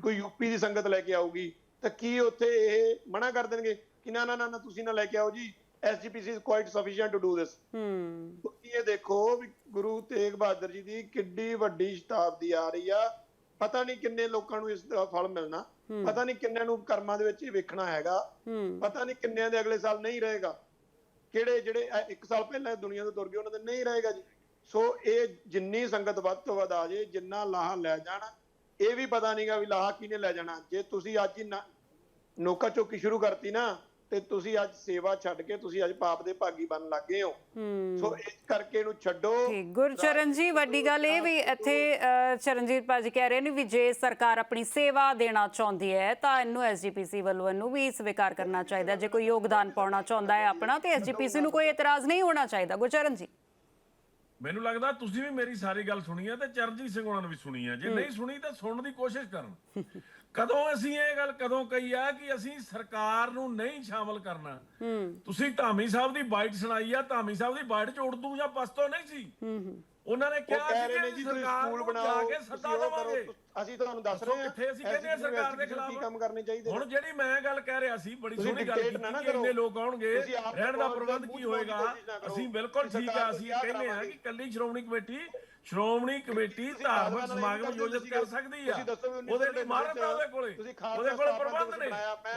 ਕੋਈ ਯੂਪੀ ਦੀ ਸੰਗਤ ਲੈ ਕੇ ਆਊਗੀ ਤਾਂ ਕੀ ਉੱਥੇ ਇਹ ਮਨਾ ਕਰ ਦੇਣਗੇ ਕਿ ਨਾ ਨਾ ਨਾ ਤੁਸੀਂ ਨਾ ਲੈ ਕੇ ਆਓ ਜੀ SGPC is quite sufficient to do this ਹੂੰ। ਇਹ ਦੇਖੋ ਵੀ ਗੁਰੂ ਤੇਗ ਬਹਾਦਰ ਜੀ ਦੀ ਕਿੱਡੀ ਵੱਡੀ ਸ਼ਤਾਬਦੀ ਆ ਰਹੀ ਆ ਪਤਾ ਨਹੀਂ ਕਿੰਨੇ ਲੋਕਾਂ ਨੂੰ ਇਸ ਦਾ ਫਲ ਮਿਲਣਾ ਪਤਾ ਨਹੀਂ ਕਿੰਨਿਆਂ ਨੂੰ ਕਰਮਾਂ ਦੇ ਵਿੱਚ ਇਹ ਵੇਖਣਾ ਹੈਗਾ ਪਤਾ ਨਹੀਂ ਕਿੰਨਿਆਂ ਦੇ ਅਗਲੇ ਸਾਲ ਨਹੀਂ ਰਹੇਗਾ ਕਿਹੜੇ ਜਿਹੜੇ ਇਹ ਇੱਕ ਸਾਲ ਪਹਿਲਾਂ ਇਸ ਦੁਨੀਆ ਤੋਂ ਤੁਰ ਗਏ, ਉਹਨਾਂ ਦੇ ਨਹੀਂ ਰਹੇਗਾ ਜੀ। ਸੋ ਇਹ ਜਿੰਨੀ ਸੰਗਤ ਵੱਧ ਤੋਂ ਵੱਧ ਆ ਜੇ, ਜਿੰਨਾ ਲਾਹਾ ਲੈ ਜਾਣਾ, ਇਹ ਵੀ ਪਤਾ ਨਹੀਂਗਾ ਵੀ ਲਾਹਾ ਕਿਹਨੇ ਲੈ ਜਾਣਾ। ਜੇ ਤੁਸੀਂ ਅੱਜ ਹੀ ਨਾ- ਨੋਕਾ ਚੋਕੀ ਸ਼ੁਰੂ ਕਰਤੀ ਨਾ ਤੇ ਤੁਸੀਂ ਅੱਜ ਸੇਵਾ ਛੱਡ ਕੇ ਤੁਸੀਂ ਅੱਜ ਪਾਪ ਦੇ ਭਾਗੀ ਬਣ ਲੱਗੇ ਹੋ। ਹੂੰ। ਸੋ ਇਸ ਕਰਕੇ ਇਹਨੂੰ ਛੱਡੋ। ਠੀਕ ਗੁਰਚਰਨ ਜੀ ਵੱਡੀ ਗੱਲ ਇਹ ਵੀ ਇੱਥੇ ਚਰਨਜੀਤ ਭਾਜੀ ਕਹਿ ਰਹੇ ਨੇ ਵੀ ਜੇ ਸਰਕਾਰ ਆਪਣੀ ਸੇਵਾ ਦੇਣਾ ਚਾਹੁੰਦੀ ਹੈ ਤਾਂ ਇਹਨੂੰ ਐਸਜੀਪੀਸੀ ਵੱਲੋਂ ਇਹਨੂੰ ਵੀ ਸਵੀਕਾਰ ਕਰਨਾ ਚਾਹੀਦਾ। ਜੇ ਕੋਈ ਯੋਗਦਾਨ ਪਾਉਣਾ ਚਾਹੁੰਦਾ ਹੈ ਆਪਣਾ ਤੇ ਐਸਜੀਪੀਸੀ ਨੂੰ ਕੋਈ ਇਤਰਾਜ਼ ਨਹੀਂ ਹੋਣਾ ਚਾਹੀਦਾ। ਗੁਰਚਰਨ ਜੀ। ਮੈਨੂੰ ਲੱਗਦਾ ਤੁਸੀਂ ਵੀ ਮੇਰੀ ਸਾਰੀ ਗੱਲ ਸੁਣੀ ਹੈ ਤੇ ਚਰਨਜੀਤ ਸਿੰਘ ਉਹਨਾਂ ਨੇ ਵੀ ਸੁਣੀ ਹੈ। ਜੇ ਨਹੀਂ ਸੁਣੀ ਤਾਂ ਸੁਣਨ ਦੀ ਕੋਸ਼ਿਸ਼ ਕਰਨ। ਕਦੋਂ ਅਸੀਂ ਇਹ ਗੱਲ ਕਦੋਂ ਕਹੀ ਆ ਕਿ ਅਸੀਂ ਸਰਕਾਰ ਨੂੰ ਨਹੀਂ ਸ਼ਾਮਲ ਕਰਨਾ? ਹੂੰ। ਤੁਸੀਂ ਧਾਮੀ ਸਾਹਿਬ ਦੀ ਬਾਈਟ ਸੁਣਾਈ ਆ ਧਾਮੀ ਸਾਹਿਬ ਦੀ ਬਾਈਟ ਚ ਉਰਦੂ ਜਾਂ ਪਸ਼ਤੋ ਨਹੀਂ ਸੀ? ਉਹਨਾਂ ਨੇ ਕਿਹਾ ਕਹਿ ਸੀ ਰਹੇ ਨੇ ਕਿ ਜੀ ਤੁਸੀਂ ਸਰਕਾਰ ਸਕੂਲ ਨੂੰ ਬਣਾਓ ਜਾ ਕੇ ਸੱਦਾ ਦੇਵਾਂਗੇ। ਅਸੀਂ ਤੁਹਾਨੂੰ ਦੱਸ ਰਹੇ ਹਾਂ ਕਿੱਥੇ ਅਸੀਂ ਕਹਿੰਦੇ ਹਾਂ ਸਰਕਾਰ ਦੇ ਖਿਲਾਫ ਕੀ ਕੰਮ ਕਰਨੇ ਚਾਹੀਦੇ ਹੁਣ ਜਿਹੜੀ ਮੈਂ ਗੱਲ ਕਹਿ ਰਿਹਾ ਸੀ ਬੜੀ ਸੋਹਣੀ ਗੱਲ ਕੀਤੀ ਕਿ ਇੰਨੇ। ਲੋਕ ਆਉਣਗੇ ਰਹਿਣ ਦਾ ਪ੍ਰਬੰਧ ਕੀ ਹੋਏਗਾ। ਅਸੀਂ ਬਿਲਕੁਲ ਠੀਕ ਆ ਅਸੀਂ ਕਹਿੰਦੇ ਆ। ਕਿ ਕੱਲੀ ਸ਼੍ਰੋਮਣੀ ਕਮੇਟੀ ਸ਼੍ਰੋਮਣੀ ਕਮੇਟੀ ਤੁਸੀਂ ਧਾਰਮਿਕ ਸਮਾਗਮ ਨਾਲ ਆਯੋਜਿਤ ਕਰ ਸਕਦੀ ਆ। ਉਹਦੇ ਲਈ 1999 ਮਾਰਤ ਆ ਉਹਦੇ ਕੋਲੇ ਉਹਦੇ ਕੋਲੇ ਪ੍ਰਬੰਧ ਨੇ।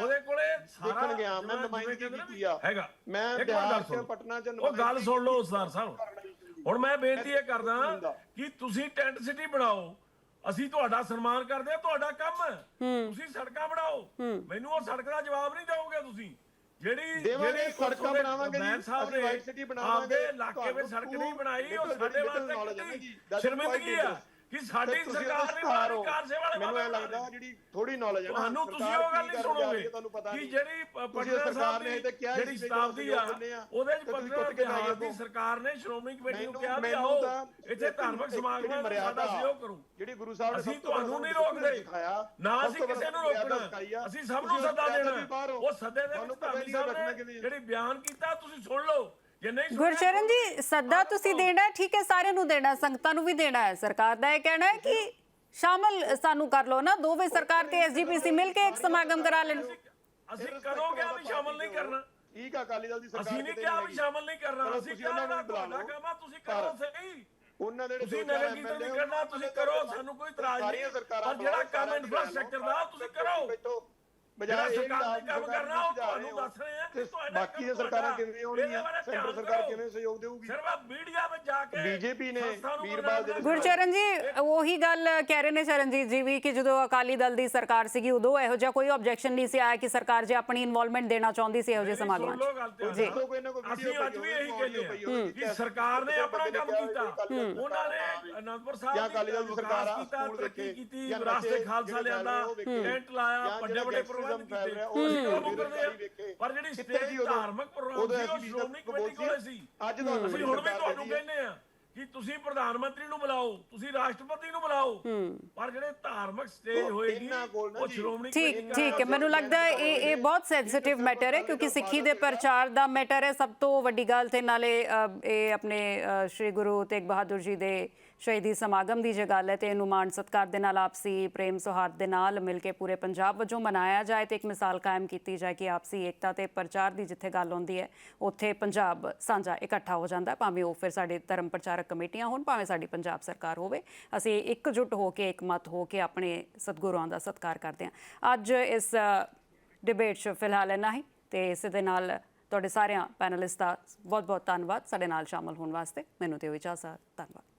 ਉਹਦੇ ਕੋਲੇ ਸਾਰਾ ਦੇਖਣ ਗਿਆ, ਮੈਂ ਨੁਮਾਇੰਦਗੀ ਕੀਤੀ ਆ। ਹੈਗਾ। ਮੈਂ ਬਿਹਾਰ ਸੁਣੋ। ਪਟਨਾ ਚ ਉਹ ਗੱਲ ਸੁਣ ਲਓ ਉਸਤਾਦ ਸਾਹਿਬ। ਹੁਣ ਮੈਂ ਬੇਨਤੀ ਇਹ ਕਰਦਾ ਕਿ ਤੁਸੀਂ ਟੈਂਟ ਸਿਟੀ ਬਣਾਓ। ਅਸੀਂ ਤੁਹਾਡਾ ਸਨਮਾਨ ਕਰਦੇ ਆ ਤੁਹਾਡਾ ਕੰਮ। ਹੈ। ਤੁਸੀਂ ਸੜਕਾਂ ਬਣਾਓ। ਮੈਨੂੰ ਉਹ ਸੜਕ ਦਾ ਜਵਾਬ ਨਹੀਂ ਦਿਓਗੇ ਤੁਸੀਂ। ਜਿਹੜੀ ਦੇਵਾਂਗੇ, ਜਿਹੜੀ ਸੜਕਾਂ ਬਣਾਵਾਂਗੇ ਜੀ, ਸਾਹਿਬ ਨੇ white city ਬਣਾਵਾਂਗੇ, ਆਪਦੇ ਇਲਾਕੇ ਵਿੱਚ ਸੜਕ ਨਹੀਂ ਬਣਾਈ ਉਹ ਸਾਡੇ ਵਾਸਤੇ ਸ਼ਰਮਿੰਦਗੀ ਆ। ਕਿ ਸਾਡੀ ਸਰਕਾਰ ਬਣਾਈ ਹੋ। ਕਾਰਸੇ ਵਾਲੇ ਮੈਨੂੰ ਇਹ ਲੱਗਦਾ। ਜਿਹੜੀ ਥੋੜੀ ਨੌਲੇਜ ਹੈ ਨਾ ਤੁਹਾਨੂੰ ਤੁਸੀਂ ਉਹ ਗੱਲ ਕੀ ਨਹੀਂ ਸੁਣੋਗੇ ਤੁਹਾਨੂੰ ਪਤਾ ਕਿ ਨਹੀਂ ਜਿਹੜੀ ਪ- ਤੁਸੀਂ ਪਟਨਾ ਸਰਕਾਰ ਸਾਹਿਬ ਨੇ ਤੇ ਕਿਹਾ ਜਿਹੜੀ ਸ਼ਤਾਬਦੀ ਆ ਉਹਦੇ ਚ ਪਟਨਾ ਕੇ ਬਿਹਾਰ ਦੀ ਸਰਕਾਰ ਨੇ ਸ਼੍ਰੋਮਣੀ ਕਮੇਟੀ ਨੂੰ ਕਿਹਾ ਵੀ ਆਓ ਇੱਥੇ ਧਾਰਮਿਕ ਸਮਾਗਮਾਂ ਦਾ ਸਾਡਾ ਸਹਿਯੋਗ ਕਰੋ ਜਿਹੜੀ ਗੁਰੂ ਸਾਹਿਬ ਨੇ ਅਸੀਂ ਤੁਹਾਨੂੰ ਨਹੀਂ ਰੋਕਦੇ ਨਾ ਅਸੀਂ ਕਿਸੇ ਨੂੰ ਰੋਕਣਾ। ਅਸੀਂ ਸਭ ਨੂੰ ਸੱਦਾ ਦੇਣਾ। ਉਹ ਸੱਦੇ ਦੇ ਵਿੱਚ ਨਹੀਂ ਸਾਹਿਬ ਨੇ। ਜਿਹੜੀ ਬਿਆਨ ਕੀਤਾ ਤੁਸੀਂ ਸੁਣ ਲਓ ਜੇ ਨਹੀਂ ਗੁਰਚਰਨ ਜੀ ਸੱਦਾ ਤੁਸੀਂ ਦੇਣਾ ਹੈ, ਠੀਕ ਹੈ ਸਾਰਿਆਂ ਨੂੰ ਦੇਣਾ ਹੈ, ਸੰਗਤਾਂ ਨੂੰ ਵੀ ਦੇਣਾ ਹੈ ਸਰਕਾਰ ਦਾ ਇਹ ਕਹਿਣਾ ਹੈ ਕਿ ਸ਼ਾਮਲ ਸਾਨੂੰ ਕਰ ਲਓ ਨਾ ਦੋਵੇਂ ਸਰਕਾਰ ਤੇ ਐਸਜੀਪੀਸੀ ਮਿਲ ਕੇ ਇੱਕ ਸਮਾਗਮ ਕਰਾ ਲੈਣ। ਅਸੀਂ ਕਦੋਂ ਕਿਹਾ ਵੀ ਸ਼ਾਮਲ ਨਹੀਂ ਕਰਨਾ। ਠੀਕ ਆ ਅਕਾਲੀ ਦਲ ਦੀ ਸਰਕਾਰ ਅਸੀਂ ਨਹੀਂ ਕਿਹਾ ਵੀ। ਸ਼ਾਮਲ ਨਹੀਂ ਕਰਨਾ। ਅਸੀਂ ਤੁਸੀਂ ਕਿਹਾ ਉਹਨਾਂ ਨੂੰ ਬੁਲਾ ਤੁਹਾਡਾ ਲਓ। ਕੰਮ ਆ ਤੁਸੀਂ ਕਰੋ ਸਹੀ। ਉਹਨਾਂ ਦੇ ਤੁਸੀਂ ਨਗਰ ਕੀਰਤਨ ਵੀ ਕਰਨਾ ਤੁਸੀਂ ਕਰੋ ਸਾਨੂੰ ਕੋਈ ਇਤਰਾਜ਼ ਨਹੀਂ। ਸਾਰੀਆਂ ਸਰਕਾਰਾਂ ਪਰ ਜਿਹੜਾ ਕੰਮ ਇਨਫਰਾਸਟ੍ਰਕਚਰ ਦਾ ਉਹ ਤੁਸੀਂ ਕਰੋ। ਬੈਠੋ ਜਿਹੜਾ ਬਜਾਏ ਇਹ ਸਰਕਾਰ ਵੀ ਨੇ ਕੰਮ ਸਰਕਾਰ ਕਰਨਾ ਉਹ ਸੁਝਾ ਰਹੇ ਤੁਹਾਨੂੰ ਹੋ। ਦੱਸ ਰਹੇ ਆ ਤੇ ਕਿ ਤੁਹਾਡਾ ਬਾਕੀ ਦੀਆਂ ਕੰਮ ਸਰਕਾਰਾਂ ਤੁਹਾਡਾ। ਕਿਵੇਂ ਹੋਣਗੀਆਂ ਇਹਦੇ ਬਾਰੇ ਸੈਂਟਰ ਧਿਆਨ ਸਰਕਾਰ ਕਰੋ। ਕਿਵੇਂ ਸਹਿਯੋਗ ਦੇਊਗੀ ਸਿਰਫ ਮੀਡੀਆ ਵਿੱਚ ਜਾ ਕੇ BJP ਨੇ ਸੰਸਥਾ ਨੂੰ ਵੀਰਵਾਲ ਦੇ ਵਿੱਚ ਗੁਰਚਰਨ ਜੀ ਉਹੀ ਗੱਲ ਕਹਿ ਰਹੇ ਨੇ ਚਰਨਜੀਤ ਜੀ ਵੀ ਕਿ ਜਦੋਂ ਅਕਾਲੀ ਦਲ ਦੀ ਸਰਕਾਰ ਸੀਗੀ ਉਦੋਂ ਇਹੋ ਜਿਹਾ ਕੋਈ ਆਬਜੈਕਸ਼ਨ ਨਹੀਂ ਸੀ ਆਇਆ ਕਿ ਸਰਕਾਰ ਜੇ ਆਪਣੀ ਇਨਵੋਲਵਮੈਂਟ ਦੇਣਾ ਚਾਹੁੰਦੀ ਸੀ ਇਹੋ ਜਿਹੇ ਸਮਾਗਮਾਂ 'ਚ ਜੀ ਅਸੀਂ ਅੱਜ ਵੀ ਇਹੀ ਕਹਿੰਦੇ ਕਿ ਸਰਕਾਰ ਨੇ ਆਪਣਾ ਕੰਮ ਕੀਤਾ ਉਹਨਾਂ ਨੇ ਅਨੰਦਪੁਰ ਸਾਹਿਬ ਜਾਂ ਅਕਾਲੀ ਦਲ ਦੀ ਸਰਕਾਰ ਆ, ਕੀਤਾ ਸਕੂਲ ਤਰੱਕੀ ਵੇਖੇ, ਕੀਤੀ ਜਾਂ ਵਿਰਾਸਤ ਨਸ਼ੇ ਖਾਲਸਾ ਜਿਹੜੇ ਲਿਆਂਦਾ ਚੱਲ ਰਹੇ ਉਹ ਵੇਖੇ, ਟੈਂਟ ਲਾਇਆ ਜਾਂ ਵੱਡੇ ਜਿਹੜਾ ਵੱਡੇ ਪ੍ਰਬੰਧ ਗੈਂਗਸਟਰਿਜ਼ਮ ਫੈਲ ਰਿਹਾ, ਉਹ ਅਸੀਂ ਕਦੋਂ ਵੇਖੇ। ਪਰ ਜਿਹੜੀ ਸਟੇਟ? ਧਾਰਮਿਕ ਪ੍ਰੋਗਰਾਮ ਸੀ ਉਹ ਸ਼੍ਰੋਮਣੀ ਕਮੇਟੀ ਕੋਲੇ ਸੀ। ਅੱਜ ਤੁਹਾਨੂੰ ਅਸੀਂ ਹੁਣ ਵੀ ਤੁਹਾਨੂੰ ਕਹਿੰਦੇ ਆ ਕਿ ਤੁਸੀਂ ਪ੍ਰਧਾਨ ਮੰਤਰੀ ਨੂੰ ਬੁਲਾਓ ਤੁਸੀਂ ਰਾਸ਼ਟਰਪਤੀ ਨੂੰ ਬੁਲਾਓ ਪਰ ਜਿਹੜੇ ਧਾਰਮਿਕ ਸਟੇਜ ਹੋਏਗੀ ਉਹ ਸ਼੍ਰੋਮਣੀ ਠੀਕ ਠੀਕ ਹੈ ਮੈਨੂੰ ਲੱਗਦਾ ਇਹ ਇਹ ਬਹੁਤ ਸੈਂਸਿਟਿਵ ਮੈਟਰ ਹੈ ਕਿਉਂਕਿ ਸਿੱਖੀ ਦੇ ਪ੍ਰਚਾਰ ਦਾ ਮੈਟਰ ਹੈ ਸਭ ਤੋਂ ਵੱਡੀ ਗੱਲ ਤੇ ਨਾਲੇ ਇਹ ਆਪਣੇ ਸ਼੍ਰੀ ਗੁਰੂ ਤੇਗ ਬਹਾਦਰ ਜੀ ਦੇ ਸ਼ਹੀਦੀ ਸਮਾਗਮ ਦੀ ਜੇ ਗੱਲ ਹੈ ਤੇ ਇਹਨੂੰ ਮਾਣ ਸਤਕਾਰ ਦੇ ਨਾਲ ਆਪਸੀ ਪ੍ਰੇਮ ਸੁਹਾਰਦ ਦੇ ਨਾਲ ਮਿਲ ਕੇ ਪੂਰੇ ਪੰਜਾਬ ਵਜੋਂ ਮਨਾਇਆ ਜਾਏ ਤੇ ਇੱਕ ਮਿਸਾਲ ਕਾਇਮ ਕੀਤੀ ਜਾਏ ਕਿ ਆਪਸੀ ਏਕਤਾ ਤੇ ਪ੍ਰਚਾਰ ਦੀ ਜਿੱਥੇ ਗੱਲ ਆਉਂਦੀ ਹੈ, ਉੱਥੇ ਪੰਜਾਬ ਸਾਂਝਾ ਇਕੱਠਾ ਹੋ ਜਾਂਦਾ। ਭਾਵੇਂ ਉਹ ਫਿਰ ਸਾਡੇ ਧਰਮ ਪ੍ਰਚਾਰਕ ਕਮੇਟੀਆਂ ਹੋਣ, ਭਾਵੇਂ ਸਾਡੀ ਪੰਜਾਬ ਸਰਕਾਰ ਹੋਵੇ, ਅਸੀਂ ਇਕਜੁੱਟ ਹੋ ਕੇ, ਇਕਮਤ ਹੋ ਕੇ ਆਪਣੇ ਸਤਿਗੁਰਾਂ ਦਾ ਸਤਿਕਾਰ ਕਰਦੇ ਹਾਂ। ਅੱਜ ਇਸ ਡਿਬੇਟ 'ਚ ਫਿਲਹਾਲ ਇੰਨਾ ਹੀ ਤੇ ਇਸ ਦੇ ਨਾਲ ਤੁਹਾਡੇ ਸਾਰਿਆਂ ਪੈਨਲਿਸਟ ਦਾ ਬਹੁਤ ਬਹੁਤ ਧੰਨਵਾਦ। ਸਾਡੇ ਨਾਲ ਸ਼ਾਮਲ ਹੋਣ ਵਾਸਤੇ ਮੈਨੂੰ ਦਿਓ ਇਜਾਜ਼ਤ। ਧੰਨਵਾਦ।